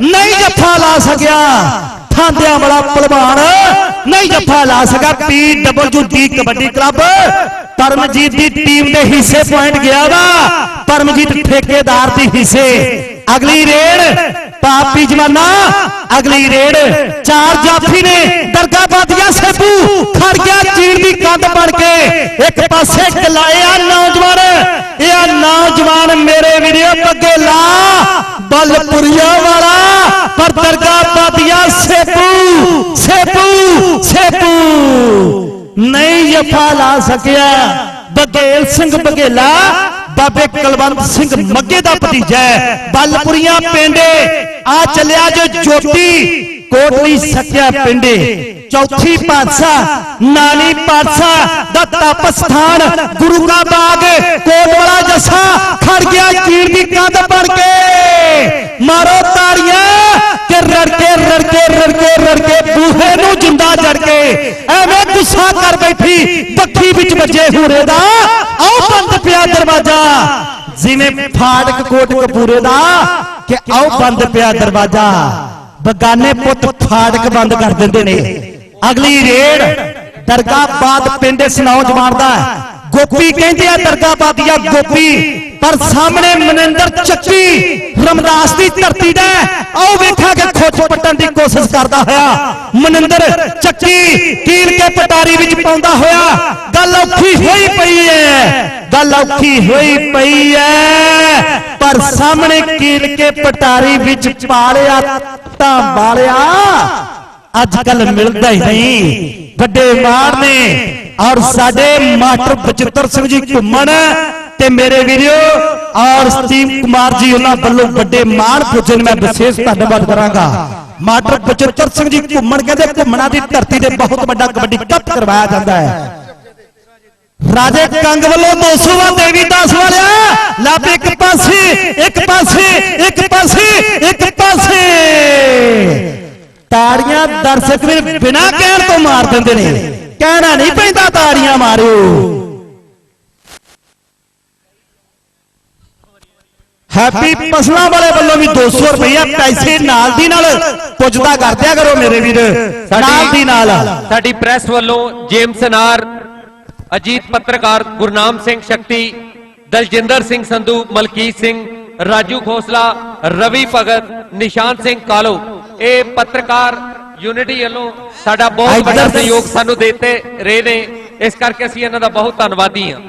ਨਹੀਂ ਜੱਫਾ ਲਾ ਸਕਿਆ। ਠਾਂਦਿਆਂ ਵਾਲਾ ਪਹਿਲਵਾਨ ਨਹੀਂ ਜੱਫਾ ਲਾ ਸਕਿਆ। PWD kabaddi club. ਪਰਮਜੀਤ ਦੀ ਟੀਮ ਦੇ ਹਿੱਸੇ ਪੁਆਇੰਟ ਗਿਆ ਵਾ। ਪਰਮਜੀਤ ਠੇਕੇਦਾਰ ਦੀ ਹਿੱਸੇ। ਅਗਲੀ ਰੇਡ। ਪਾਪੀ ਜਮਾਨਾ। ਅਗਲੀ ਰੇਡ। ਚਾਰ ਜਾਫੀ ਨੇ। ਦਰਗਾਹਬਾਦੀਆਂ ਸੇਬੂ। ਖੜ ਗਿਆ ਚੀੜ ਦੀ ਕੰਧ ਬਣ ਕੇ। ਇੱਕ ਪਾਸੇ ਕਲਾਇਆ ਨੌਜਵਾਨ। ਇਹ ਨੌਜਵਾਨ ਮੇਰੇ ਵੀਡੀਓ ਪੱਗੇ ਲਾ। ਬਲਪੁਰੀਆ ਵਾਲਾ ਪਰ ਦਰਗਾਹਬਾਦੀਆਂ ਸੇਬੂ ਸੇਬੂ ਸੇਬੂ ਨਹੀਂ ਜਫਾ ਲਾ ਸਕਿਆ ਬਗੇਲ ਸਿੰਘ ਬਗੇਲਾ ਬਾਬੇ ਕੁਲਵੰਤ ਸਿੰਘ ਮੱਗੇ ਦਾ ਭਤੀਜਾ ਹੈ ਬਲਪੁਰੀਆਂ ਪਿੰਡੇ ਆ ਚੱਲਿਆ ਜੋ ਜੋਤੀ ਕੋਟਲੀ ਸਕਿਆ ਪਿੰਡੇ ਚੌਥੀ ਪਾਤਸ਼ਾਹ ਨਾਨੀ ਪਾਤਸ਼ਾਹ ਦਾ ਤਪ ਸਥਾਨ ਗੁਰੂ ਕਾ ਬਾਗ ਕੋਟ ਵਾਲਾ ਜੱਸਾ ਖੜ ਗਿਆ ਚੀੜ ਦੀ ਕੰਧ ਬਣ ਕੇ ਮਾਰੋ ਤਾੜੀਆਂ ਕਿ ਰੜਕੇ ਰੜਕੇ ਰੜਕੇ ਰੜਕੇ ਬੂਹੇ ਨੂੰ ਜਿੰਦਾ ਜੜ ਕੇ। ਐਵੇਂ ਗੁੱਸਾ ਕਰ ਬੈਠੀ, ਬੱਖੀ ਵਿੱਚ ਵੱਜੇ ਹੂਰੇ ਦਾ। ਆਓ ਬੰਦ ਪਿਆ ਦਰਵਾਜ਼ਾ। ਜਿਵੇਂ ਫਾਟਕ ਕੋਟ ਕਪੂਰੇ ਦਾ ਕਿ ਆਓ ਬੰਦ ਪਿਆ ਦਰਵਾਜ਼ਾ। ਬਗਾਨੇ ਪੁੱਤ ਫਾਟਕ ਬੰਦ ਕਰ ਦਿੰਦੇ ਨੇ। ਅਗਲੀ ਰੇਡ ਦਰਗਾਹਬਾਦ ਪਿੰਡ ਇਸ ਨੌਜਵਾਨ ਦਾ ਗੋਪੀ ਕਹਿੰਦੇ ਆ ਦਰਗਾਹਬਾਦੀਆ ਗੋਪੀ। ਪਰ ਸਾਹਮਣੇ ਮਨਿੰਦਰ ਚੱਕੀ। ਰਮਦਾਸ ਦੀ ਧਰਤੀ ਦਾ ਆਓ ਵੇਖਾਂਗੇ ਖੋਜ ਪੱਟਣ ਦੀ ਕੋਸ਼ਿਸ਼ ਕਰਦਾ ਹੋਇਆ। ਮਨਿੰਦਰ ਚੱਕੀ। ਕੀਲ ਕੇ ਪਟਾਰੀ ਵਿੱਚ ਪਾਉਂਦਾ ਹੋਇਆ। ਗੱਲ ਔਖੀ ਹੋਈ ਪਈ ਹੈ। ਗੱਲ ਔਖੀ ਹੋਈ ਪਈ ਹੈ। ਪਰ ਸਾਹਮਣੇ ਕੀਲ ਕੇ ਪਟਾਰੀ ਵਿੱਚ ਪਾਲਿਆ ਤਾਂ ਬਾਲਿਆ ਅੱਜ ਕੱਲ ਮਿਲਦਾ ਹੀ ਨਹੀਂ। ਵੱਡੇ ਮਾਰ ਨੇ। ਔਰ ਸਾਡੇ ਮਾਸਟਰ ਬਚਿੱਤਰ ਸਿੰਘ ਜੀ ਘੁੰਮਣ ਤੇ ਮੇਰੇ ਵੀਡੀਓ ਔਰ ਸਤੀਮ ਕੁਮਾਰ ਜੀ ਉਹਨਾਂ ਵੱਲੋਂ ਵੱਡੇ ਮਾਣ ਪੁੱਜਣ ਮੈਂ ਵਿਸ਼ੇਸ਼ ਧੰਨਵਾਦ ਕਰਾਂਗਾ। ਮਾਸਟਰ ਬਚਿੱਤਰ ਸਿੰਘ ਜੀ ਘੁੰਮਣ ਕਹਿੰਦੇ ਘੁੰਮਣਾ ਦੀ ਧਰਤੀ ਤੇ ਬਹੁਤ ਵੱਡਾ ਕਬੱਡੀ ਕੱਪ ਕਰਵਾਇਆ ਜਾਂਦਾ ਹੈ। ਰਾਜੇ ਕੰਗ ਵੱਲੋਂ 200 ਵਾ ਦੇਵੀ ਦਾਸ ਵਾਲਿਆ। ਲੱਭ ਇੱਕ ਪਾਸੇ ਇੱਕ ਪਾਸੇ ਇੱਕ ਪਾਸੇ ਇੱਕ ਪਾਸੇ। ਤਾੜੀਆਂ ਦਰਸ਼ਕ ਵੀ ਬਿਨਾਂ ਕਹਿਣ ਤੋਂ ਮਾਰ ਦਿੰਦੇ ਨੇ। ਕਹਿਣਾ ਨਹੀਂ ਪੈਂਦਾ ਤਾੜੀਆਂ ਮਾਰਿਓ ਹੈਪੀ ਪਸਲਾ ਵਾਲੇ ਵੱਲੋਂ ਵੀ 200 ਰੁਪਏ ਪੈਸੇ ਨਾਲ ਦੀ ਨਾਲ ਪੁੱਜਦਾ ਕਰ ਦਿਆ ਕਰੋ ਮੇਰੇ ਵੀਰ। ਨਾਲ ਦੀ ਨਾਲ। ਸਾਡੀ ਪ੍ਰੈਸ ਵੱਲੋਂ ਜੇਮਸ ਨਾਰ ਅਜੀਤ ਪੱਤਰਕਾਰ ਗੁਰਨਾਮ ਸਿੰਘ ਸ਼ਕਤੀ ਦਲਜਿੰਦਰ ਸਿੰਘ ਸੰਧੂ ਮਲਕੀਤ ਸਿੰਘ ਰਾਜੂ ਖੋਸਲਾ ਰਵੀ ਭਗਤ ਨਿਸ਼ਾਨ ਸਿੰਘ ਕਾਲੋ ਇਹ ਪੱਤਰਕਾਰ ਯੂਨਿਟੀ ਵੱਲੋਂ ਸਾਡਾ ਬਹੁਤ ਵੱਡਾ ਸਹਿਯੋਗ ਸਾਨੂੰ ਦਿੱਤੇ ਰਹੇ ਨੇ। ਇਸ ਕਰਕੇ ਅਸੀਂ ਇਹਨਾਂ ਦਾ ਬਹੁਤ ਧੰਨਵਾਦੀ ਹਾਂ।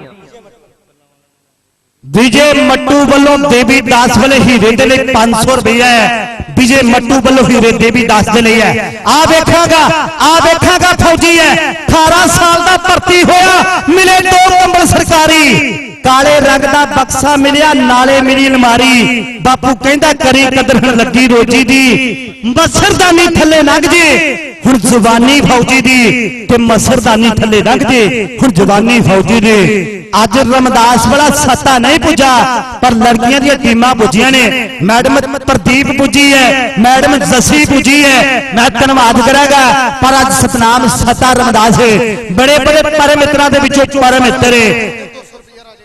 ਵਿਜੇ ਮੱਟੂ ਵੱਲੋਂ ਦੇਵੀ ਦਾਸ ਵਾਲੇ ਹੀਰੇ ਦੇ ਲਈ 500 ਰੁਪਏ ਹੈ। ਵਿਜੇ ਮੱਟੂ ਵੱਲੋਂ ਹੀਰੇ ਦੇਵੀ ਦਾਸ ਦੇ ਲਈ ਹੈ। ਆ ਵੇਖਾਂਗਾ ਆ ਵੇਖਾਂਗਾ ਫੌਜੀ ਹੈ। 18 ਸਾਲ ਦਾ ਭਰਤੀ ਹੋਇਆ ਮਿਲੇ ਦੋ ਕੰਬਲ ਸਰਕਾਰੀ। ਕਾਲੇ ਰੰਗ ਦਾ ਬਕਸਾ ਮਿਲਿਆ ਨਾਲੇ ਮਿਲੀ ਅਲਮਾਰੀ। ਬਾਪੂ ਕਹਿੰਦਾ ਕਰੀ ਕਦਰ ਹੁਣ ਲੱਗੀ ਰੋਜੀ ਦੀ। ਮਸਰਦਾਨੀ ਥੱਲੇ ਲੰਘ ਜੇ। ਹੁਣ ਜ਼ੁਬਾਨੀ ਫੌਜੀ ਦੀ। ਤੇ ਮਸਰਦਾਨੀ ਥੱਲੇ ਲੰਘ ਜੇ। ਹੁਣ ਜ਼ੁਬਾਨੀ ਫੌਜੀ ਦੀ। ਅੱਜ ਰਮਦਾਸ ਵਾਲਾ ਸੱਤਾ ਨਹੀਂ ਪੁੱਜਾ ਪਰ ਲੜਕੀਆਂ ਦੀਆਂ ਟੀਮਾਂ ਪੁੱਜੀਆਂ ਨੇ। ਮੈਡਮ ਪ੍ਰਦੀਪ ਪੁੱਜੀ ਹੈ ਮੈਡਮ ਜੱਸੀ ਪੁੱਜੀ ਹੈ। ਮੈਂ ਧੰਨਵਾਦ ਕਰਾਂਗਾ ਪਰ ਅੱਜ ਸਤਨਾਮ ਸੱਤਾ ਰਮਦਾਸ ਹੈ ਬੜੇ ਬੜੇ ਪਰਮ ਮਿੱਤਰਾਂ ਦੇ ਵਿੱਚੋਂ ਪਰਮ ਮਿੱਤਰ ਹੈ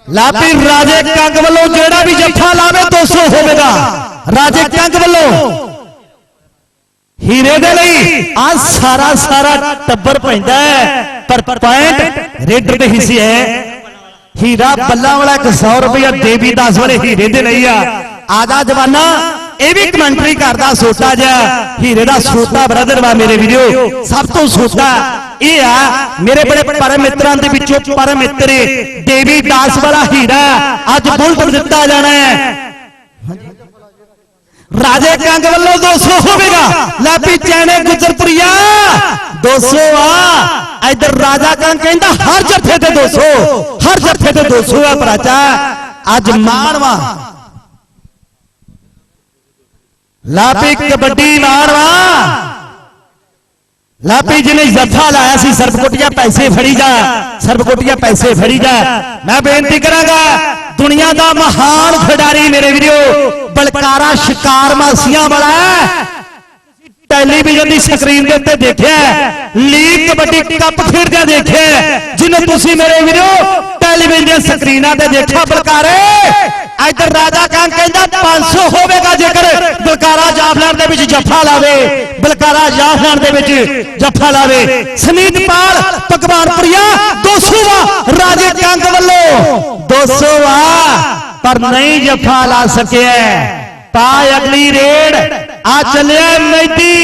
ਲਾਪੀ ਰਾਜੇ ਕੰਗ ਵੱਲੋਂ ਜਿਹੜਾ ਵੀ ਜੱਫਾ ਲਾਵੇ 200 ਹੋਵੇਗਾ। ਰਾਜੇ ਕੰਗ ਵੱਲੋਂ ਹੀਰੇ ਦੇ ਲਈ ਆ ਸਾਰਾ ਸਾਰਾ ਟੱਬਰ ਪੈਂਦਾ ਹੈ ਪਰ ਪੁਆਇੰਟ ਰੇਡਰ ਦੇ ਹਿੱਸੇ ਹੈ। ਹੀਰਾ ਬੱਲਾ ਵਾਲਾ 100 ਰੁਪਇਆ ਦੇਵੀ ਦਾਸ ਵਾਲੇ ਹੀਰੇ ਦੇ ਲਈ ਆ। ਆਦਾ ਜਵਾਨਾ ਇਹ ਵੀ ਕਮੈਂਟਰੀ ਕਰਦਾ ਸੋਤਾ ਜਿਹਾ ਹੀਰੇ ਦਾ ਸੋਤਾ ਬ੍ਰਦਰ ਵਾ ਮੇਰੇ ਵੀਡੀਓ ਸਭ ਤੋਂ ਸੋਤਾ ਇਹ ਆ, ਮੇਰੇ ਬੜੇ ਪਰਮ ਮਿੱਤਰਾਂ ਦੇ ਵਿੱਚੋਂ ਪਰਮ ਮਿੱਤਰ ਦੇਵੀ ਦਾਸ ਵਾਲਾ ਹੀਰਾ ਅੱਜ ਬੁਲਟ ਦਿੱਤਾ ਜਾਣਾ ਹੈ। ਰਾਜੇ ਕੰਗ ਵੱਲੋਂ 200 ਹੋਵੇਗਾ। ਲਾਪੀ ਚੈਣੇ ਗੁਜਰਪੁਰੀਆ 200 ਆ। ਇਧਰ ਰਾਜਾ ਕੰਗ ਕਹਿੰਦਾ, ਹਰ ਜੱਫੇ ਤੇ 200 ਹਰ ਜੱਫੇ ਤੇ 200 ਆ ਭਰਾਚਾ। ਅੱਜ ਮਾਣਵਾ ਲਾਪੀ ਕਬੱਡੀ ਮਾਣਵਾ ਲਾਪੀ ਜਿਹਨੇ ਜੱਫਾ ਲਾਇਆ ਸੀ ਸਰਬਕੋਟੀਆਂ ਪੈਸੇ ਫੜੀ ਜਾ। ਸਰਬਕੋਟੀਆਂ ਪੈਸੇ ਫੜੀ ਜਾ। ਮੈਂ ਬੇਨਤੀ ਕਰਾਂਗਾ ਦੁਨੀਆ ਦਾ ਮਹਾਨ ਖਿਡਾਰੀ ਮੇਰੇ ਵੀਰੋ ਬਲਕਾਰਾ ਸ਼ਿਕਾਰ ਮਾਸੀਆਂ ਵਾਲਾ। ਟੈਲੀਵਿਜ਼ਨ ਦੀ ਸਕਰੀਨ ਦੇ ਉੱਤੇ ਦੇਖਿਆ। ਲੀਗ ਕਬੱਡੀ ਕੱਪ ਖੇਡਦਿਆਂ ਦੇਖਿਆ। ਜਿਹਨੂੰ ਤੁਸੀਂ ਮੇਰੇ ਵੀਰੋ ਟੈਲੀਵਿਜ਼ਨ ਦੀਆਂ ਸਕਰੀਨਾਂ ਤੇ ਦੇਖਿਆ ਬਲਕਾਰੇ। ਇੱਧਰ ਰਾਜਾ ਕਾਂ ਕਹਿੰਦਾ 500 ਹੋਵੇਗਾ ਜੇਕਰ ਬਲਕਾਰਾ ਜਾ ਵਿੱਚ ਜੱਫਾ ਲਾਵੇ। ਬਲਕਾਰਾ ਜਾਖਾਨ ਦੇ ਵਿੱਚ ਜੱਫਾ ਲਾਵੇ। ਸੁਨੀਤਪਾਲ ਭਗਵਾਨਪੁਰੀਆ 200 ਵਾ ਰਾਜੇ ਕੰਗ ਵੱਲੋਂ। 200 ਵਾ ਪਰ ਨਹੀਂ ਜੱਫਾ ਲਾ ਸਕਿਆ। ਪਾ ਅਗਲੀ ਰੇਡ ਆ ਚੱਲਿਆ ਮੈਦੀ।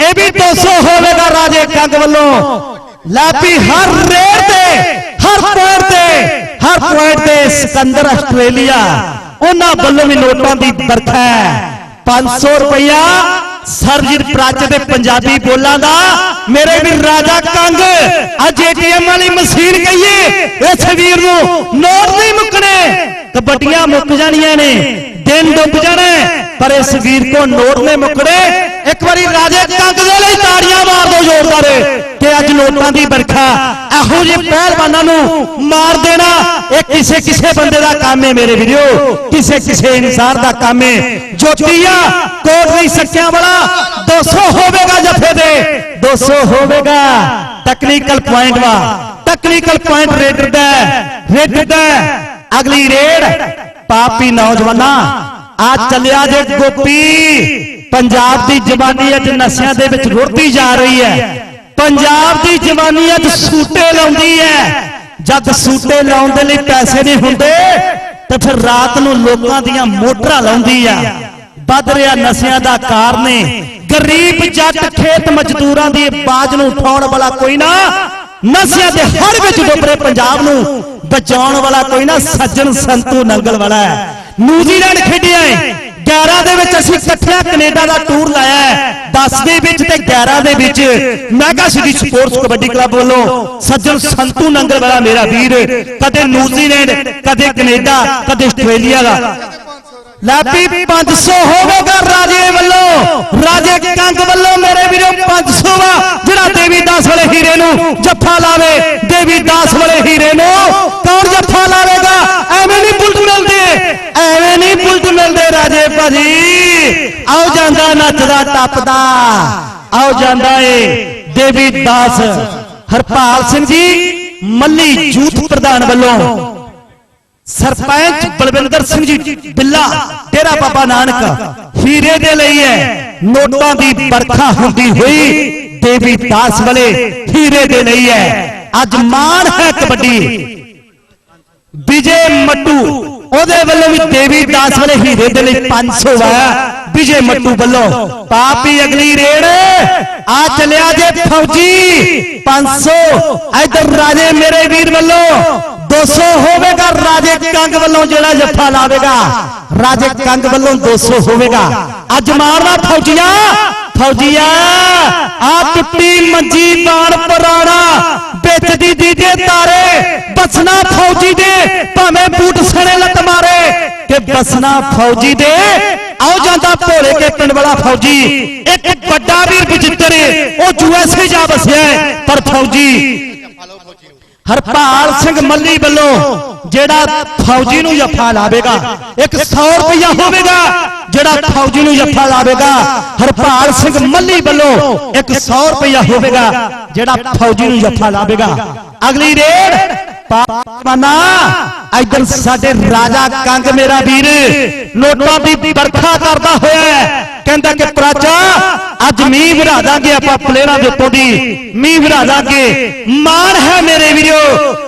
ਇਹ ਵੀ 200 ਹੋਵੇਗਾ ਰਾਜੇ ਕੰਗ ਵੱਲੋਂ। ਲਾਪੀ ਹਰ ਰੇਡ ਤੇ। ਹਰ ਪੁਆਇੰਟ ਤੇ ਹਰ ਪੁਆਇੰਟ ਤੇ ਸਿਕੰਦਰ ਆਸਟ੍ਰੇਲੀਆ। ਉਹਨਾਂ ਵੱਲੋਂ ਵੀ ਨੋਟਾਂ ਦੀ ਵਰਖਾ ਹੈ। 500 ਰੁਪਇਆ ਸਰਜੀਤ ਪ੍ਰਾਚ ਦੇ ਪੰਜਾਬੀ ਬੋਲਾਂ ਦਾ। ਮੇਰੇ ਵੀ ਰਾਜਾ ਕੰਗ ਅੱਜ ਏਟੀਐਮ ਵਾਲੀ ਮਸ਼ੀਨ ਕਹੀਏ। ਇਸ ਵੀਰ ਨੂੰ ਨੋਟ ਨਹੀਂ ਮੁੱਕਣੇ। ਕਬੱਡੀਆਂ ਮੁੱਕ ਜਾਣੀਆਂ ਨੇ। ਦਿਨ ਡੁੱਬ ਜਾਣੇ। ਪਰ ਇਸ ਵੀਰ ਕੋ ਨੋਟ ਨੇ ਮੁੱਕਣੇ। ਇੱਕ ਵਾਰੀ ਰਾਜੇ ਕੰਗ ਦੇ ਲਈ ਤਾੜੀਆਂ ਮਾਰ ਦਿਓ ਜ਼ੋਰਦਾਰ। ਕਿ ਅੱਜ ਨੋਟਾਂ ਦੀ ਵਰਖਾ, ਇਹੋ ਜਿਹੇ ਪਹਿਲਵਾਨਾਂ ਨੂੰ ਮਾਰ ਦੇਣਾ, ਇਹ ਕਿਸੇ ਕਿਸੇ ਬੰਦੇ ਦਾ ਕੰਮ ਹੈ ਮੇਰੇ ਵੀਰੋ, ਕਿਸੇ ਕਿਸੇ ਇਨਸਾਨ ਦਾ ਕੰਮ ਹੈ। ਜੋਤੀਆ, ਕੋਟ ਨਹੀਂ ਵਾਲਾ 200 ਹੋਵੇਗਾ ਜੱਫੇ ਦੇ 200 ਹੋਵੇਗਾ। ਟੈਕਨੀਕਲ ਪੁਆਇੰਟ ਵਾ ਟੈਕਨੀਕਲ ਪੁਆਇੰਟ ਰੇਡਰ ਦਾ ਰੇਡਰ ਦਾ ਅਗਲੀ ਰੇਡ, ਪਾਪੀ ਨੌਜਵਾਨਾਂ, ਆ ਚੱਲਿਆ ਜੇ ਗੋਪੀ, ਪੰਜਾਬ ਦੀ ਜਵਾਨੀ ਅੱਜ ਨਸ਼ਿਆਂ ਦੇ ਵਿੱਚ ਰੁੜਦੀ ਜਾ ਰਹੀ ਹੈ। ਪੰਜਾਬ ਦੀ ਜਵਾਨੀ ਅੱਜ ਸੂਟੇ ਲਾਉਂਦੀ ਹੈ। ਜਦ ਸੂਟੇ ਲਾਉਣ ਦੇ ਲਈ ਪੈਸੇ ਨਹੀਂ ਹੁੰਦੇ, ਤੇ ਫਿਰ ਰਾਤ ਨੂੰ ਲੋਕਾਂ ਦੀਆਂ ਮੋਟਰਾਂ ਲਾਉਂਦੀ ਆ। ਵੱਧ ਰਿਹਾ ਨਸ਼ਿਆਂ ਦਾ ਕਾਰਨ ਗਰੀਬ ਜੱਟ ਖੇਤ ਮਜ਼ਦੂਰਾਂ ਦੀ ਆਵਾਜ਼ ਨੂੰ ਉਠਾਉਣ ਵਾਲਾ ਕੋਈ ਨਾ, ਨਸ਼ਿਆਂ ਦੇ ਹੜ ਵਿੱਚ ਡੁੱਬ ਪੰਜਾਬ ਨੂੰ, ਬਚਾਉਣ ਵਾਲਾ ਕੋਈ ਨਾ, ਸੱਜਣ ਸੰਤੂ ਨੰਗਲ ਵਾਲਾ ਹੈ। ਨਿਊਜ਼ੀਲੈਂਡ ਖੇਡਿਆ ਹੈ 11 ਦੇ ਵਿੱਚ ਅਸੀਂ ਇਕੱਠਿਆ ਕੈਨੇਡਾ ਦਾ ਟੂਰ ਲਾਇਆ ਹੈ। 10 ਦੇ ਵਿੱਚ ਤੇ 11 ਦੇ ਵਿੱਚ mega city sports kabaddi club ਵੱਲੋਂ ਸੱਜਣ ਸੰਤੂ ਨੰਗਲ ਵਾਲਾ ਮੇਰਾ ਵੀਰ, ਕਦੇ ਨਿਊਜ਼ੀਲੈਂਡ, ਕਦੇ ਕੈਨੇਡਾ, ਕਦੇ ਆਸਟ੍ਰੇਲੀਆ ਦਾ। ਲਾਪੀ 500 ਹੋਵੇਗਾ ਰਾਜੇ ਵੱਲੋਂ, ਰਾਜੇ ਕੰਗ ਵੱਲੋਂ ਮੇਰੇ ਵੀਰੋ 500 ਵਾ ਜਿਹੜਾ ਦੇਵੀ ਦਾਸ ਵਾਲੇ ਹੀਰੇ ਨੂੰ ਜੱਫਾ ਲਾਵੇ, ਦੇਵੀ ਦਾਸ ਵਾਲੇ ਹੀਰੇ ਨੂੰ ਕੌਣ ਜੱਫਾ ਲਾਵੇਗਾ? ਐਵੇਂ ਨਹੀਂ ਬੁਲਟ ਮਿਲਦੇ, ਐਵੇਂ ਨਹੀਂ ਬੁਲਟ ਮਿਲਦੇ ਰਾਜੇ ਭਾਜੀ। ਆਓ ਜਾਂਦਾ ਨੱਚਦਾ, ਟੱਪਦਾ। ਆਓ ਜਾਂਦਾ ਏ ਦੇਵੀ ਦਾਸ ਹਰਪਾਲ ਸਿੰਘ ਜੀ, ਮੱਲੀ ਯੂਥ ਪ੍ਰਧਾਨ ਵੱਲੋਂ। ਸਰਪੰਚ ਬਲਵਿੰਦਰ ਸਿੰਘ ਜੀ, ਬਿੱਲਾ, ਡੇਰਾ ਬਾਬਾ ਨਾਨਕ, ਹੀਰੇ ਦੇ ਲਈ ਹੈ। ਨੋਟਾਂ ਦੀ ਵਰਖਾ ਹੁੰਦੀ ਹੋਈ ਦੇਵੀ ਦਾਸ ਵਾਲੇ ਹੀਰੇ ਦੇ ਲਈ ਹੈ। ਅੱਜ ਮਾਣ ਹੈ ਕਬੱਡੀ। ਵਿਜੇ ਮੱਟੂ ਉਹਦੇ ਵੱਲੋਂ ਵੀ ਦੇਵੀ ਦਾਸ ਵਾਲੇ ਹੀਰੇ ਦੇ ਲਈ 500 ਹੈ। ਵਿਜੇ ਮੱਟੂ ਵੱਲੋਂ। ਪਾਪੀ ਅਗਲੀ ਰੇਡ ਆ ਚਲਿਆ ਜੇ ਫੌਜੀ। 500 ਇਧਰ ਰਾਜੇ ਮੇਰੇ ਵੀਰ ਵੱਲੋਂ 200 ਹੋਵੇਗਾ। ਰਾਜੇ ਕੰਗ ਵੱਲੋਂ ਜਿਹੜਾ ਜੱਫਾ ਲਾਵੇਗਾ। ਰਾਜੇ ਕੰਗ ਵੱਲੋਂ 200 ਹੋਵੇਗਾ। ਅੱਜ ਮਾਰਨਾ ਫੌਜੀਆ। ਫੌਜੀਆ, ਆ ਟੁੱਟੀ ਮੰਜੀ ਬਾਣ ਪੁਰਾਣਾ। ਵਿੱਚ ਦੀ ਦੀਦੇ ਤਾਰੇ। ਬਸਨਾ ਫੌਜੀ ਦੇ, ਭਾਵੇਂ ਬੂਟ ਸਣੇ ਲੱਤ ਮਾਰੇ, ਕਿ ਬਸਨਾ ਫੌਜੀ ਦੇ, ਆਓ ਜਾਂਦਾ ਭੋਲੇ ਕੇ ਪਿੰਡ ਵਾਲਾ ਫੌਜੀ। ਇੱਕ ਵੱਡਾ ਵੀਰ ਬਜਿੱਤਰ ਉਹ ਯੂਐਸਏ ਜਾ ਵਸਿਆ ਪਰ ਫੌਜੀ, ਹਰਪਾਲ ਸਿੰਘ ਮੱਲੀ ਵੱਲੋਂ ਜਿਹੜਾ ਫੌਜੀ ਨੂੰ ਜੱਫਾ ਲਾਵੇਗਾ, ਇੱਕ 100 ਰੁਪਇਆ ਹੋਵੇਗਾ, ਜਿਹੜਾ ਫੌਜੀ ਨੂੰ ਜੱਫਾ ਲਾਵੇਗਾ, ਹਰਪਾਲ ਸਿੰਘ ਮੱਲੀ ਵੱਲੋਂ ਇੱਕ 100 ਰੁਪਇਆ ਹੋਵੇਗਾ, ਜਿਹੜਾ ਫੌਜੀ ਨੂੰ ਜੱਫਾ ਲਾਵੇਗਾ। ਅਗਲੀ ਰੇਡ ਪਾਪਾਨਾ ਇਧਰ ਸਾਡੇ ਰਾਜਾ ਕੰਗ ਮੇਰਾ ਵੀਰ ਨੋਟਾਂ ਦੀ ਵਰਖਾ ਕਰਦਾ ਹੋਇਆ ਹੈ ਕਹਿੰਦਾ ਕਿ ਪ੍ਰਾਚਾ ਅੱਜ ਮੀਂਹ ਵਰਾ ਦਾਂਗੇ ਆਪਾਂ ਪਲੇਅਰਾਂ ਦੇ ਉੱਤੋਂ ਦੀ ਮੀਂਹ ਵਰਾ ਦਾਂਗੇ ਮਾਣ ਹੈ ਮੇਰੇ ਵੀਰੋ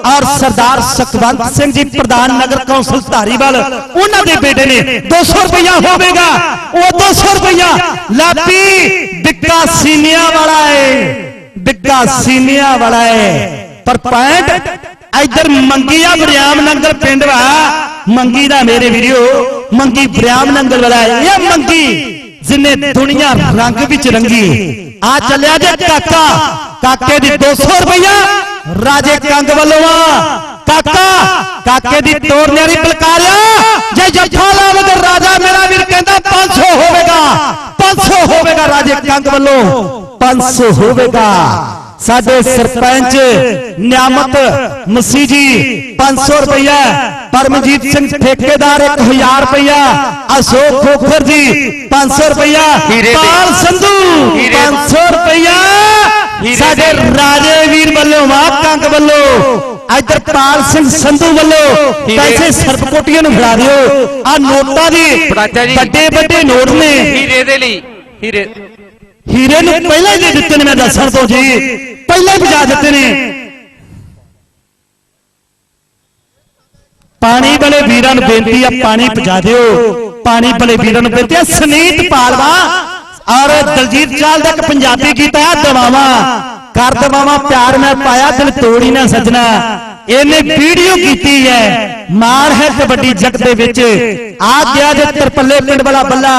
ਔਰ ਸਰਦਾਰ ਸੁਖਵੰਤ ਸਿੰਘ ਜੀ ਪ੍ਰਧਾਨ ਨਗਰ ਕੌਂਸਲ ਧਾਰੀਵਾਲ ਉਹਨਾਂ ਦੇ ਬੇਟੇ ਨੇ 200 ਰੁਪਇਆ ਹੋਵੇਗਾ ਉਹ 200 ਰੁਪਇਆ ਲਾਪੀ ਬਿੱਕਾ ਸੀਨੀਆ ਵਾਲਾ ਏ ਬਿੱਕਾ ਸੀਨੀਆ ਵਾਲਾ ਏ ਪਰ ਪੈਂਟ ਇੱਧਰ ਮੰਗੀ ਆ ਬਰਿਆਮ ਨੰਗਲ ਪਿੰਡ ਵਾ। ਮੰਗੀ ਦਾ ਮੇਰੇ ਵੀਡੀਓ ਮੰਗੀ ਬਰਿਆਮ ਨੰਗਲ ਵਾਲਾ ਇਹ ਮੰਗੀ ਜਿਨੇ ਦੁਨੀਆ ਰੰਗ ਵਿੱਚ ਰੰਗੀ ਆ ਚੱਲਿਆ ਜੇ ਕਾਕਾ। ਕਾਕੇ ਦੀ 200 ਰੁਪਇਆ ਰਾਜੇ ਕੰਗ ਵੱਲੋਂ ਆ। ਕਾਕਾ, ਕਾਕੇ ਦੀ ਤੋੜ ਨਿਆਰੀ ਬਲਕਾਰਿਆ ਜੇ ਜੱਫਾ ਲਾਵੇ ਤੇ ਰਾਜਾ ਮੇਰਾ ਵੀਰ ਕਹਿੰਦਾ 500 ਹੋਵੇਗਾ। 500 ਹੋਵੇਗਾ ਰਾਜੇ ਕੰਗ ਵੱਲੋਂ। 500 ਹੋਵੇਗਾ। ਸਾਡੇ ਸਰਪੰਚ ਨਿਆਮਤ ਮਸੀ ਜੀ 500 ਰੁਪਇਆ ਪਰਮਜੀਤ ਸਿੰਘ ਠੇਕੇਦਾਰ 1000 ਰੁਪਇਆ ਅਸ਼ੋਕ ਖੋਖਰ ਜੀ 500 ਰੁਪਇਆ। ਪਾਲ ਸੰਧੂ ਹੀਰੇ ਦੇ। 500 ਰੁਪਇਆ ਸਾਡੇ। ਰਾਜੇ ਵੀਰ ਵੱਲੋਂ ਵਾਹ ਕੰਗ ਵੱਲੋਂ ਇੱਧਰ ਪਾਲ ਸਿੰਘ ਸੰਧੂ ਵੱਲੋਂ। ਪੈਸੇ ਸਰਪਕੋਟੀਆਂ ਨੂੰ ਫੜਾ ਦਿਓ ਆ ਨੋਟਾਂ ਦੀ। ਵੱਡੇ ਵੱਡੇ ਨੋਟ ਨੇ ਹੀਰੇ ਦੇ ਲਈ ਹੀਰੇ ਹੀਰੇ ਨੂੰ ਪਹਿਲਾਂ ਹੀ ਦੇ ਦਿੱਤੇ ਨੇ ਮੈਂ ਦੱਸਣ ਤੋਂ ਜੀ। ਪਹਿਲਾਂ ਹੀ ਵਜਾ ਦਿੱਤੇ ਨੇ। ਪਾਣੀ ਵਾਲੇ ਵੀਰਾਂ ਨੂੰ ਬੇਨਤੀ ਆ ਪਾਣੀ ਪਜਾ ਦਿਓ। ਪਾਣੀ ਵਾਲੇ ਵੀਰਾਂ ਨੂੰ ਬੇਨਤੀ ਆ ਸਨੀਤ ਪਾਲਵਾ ਔਰ ਦਲਜੀਤ ਚਾਲ ਦਾ ਇੱਕ ਪੰਜਾਬੀ ਗੀਤ ਆ ਦਵਾਵਾ। ਕਰ ਦਵਾਵਾ ਪਿਆਰ ਮੈਂ ਪਾਇਆ ਦਿਲ ਤੋੜੀ ਨਾ ਸਜਣਾ। ਇਹਨੇ ਵੀਡੀਓ ਕੀਤੀ ਹੈ ਮਾਰ ਹੈ ਕਬੱਡੀ ਜੱਗ ਦੇ ਵਿੱਚ ਆ ਗਿਆ ਜੇ ਤਰਪੱਲੇ ਪਿੰਡ ਵਾਲਾ ਬੱਲਾ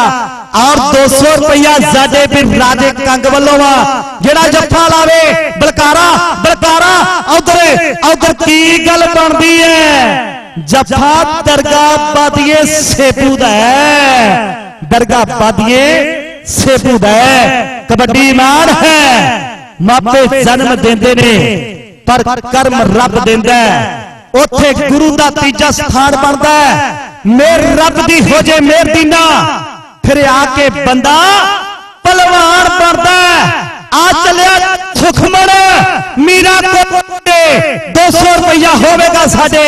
ਔਰ 200 ਰੁਪਇਆ ਸਾਡੇ ਵੀ ਰਾਜੇ ਕੰਗ ਵੱਲੋਂ ਆ ਜਿਹੜਾ ਜੱਫਾ ਲਾਵੇ ਬਲਕਾਰਾ ਬਲਕਾਰਾ ਉਧਰ ਉਧਰ ਕੀ ਗੱਲ ਬਣਦੀ ਹੈ ਜੱਫਾ ਦਰਗਾ ਬਾਦੀਏ ਸੇਪੂ ਦਾ ਹੈ ਦਰਗਾ ਬਾਦੀਏ ਸੇਪੂ ਦਾ ਹੈ ਕਬੱਡੀ ਮਾਣ ਹੈ ਮਾਪੇ ਜਨਮ ਦਿੰਦੇ ਨੇ ਪਰ ਕਰਮ ਰੱਬ ਦਿੰਦਾ ਉੱਥੇ ਗੁਰੂ ਦਾ ਤੀਜਾ ਸਥਾਨ ਬਣਦਾ ਮੇਰ ਰੱਬ ਦੀ ਹੋ ਜੇ ਮੇਰ ਦੀਨਾ ਫਿਰ ਆ ਕੇ ਬੰਦਾ ਪਹਿਲਵਾਨ ਬਣਦਾ ਆ ਚੱਲਿਆ ਸੁਖਮਣ। ਮੀਰਾ ਕੋਟੇ 200 ਰੁਪਇਆ ਹੋਵੇਗਾ ਸਾਡੇ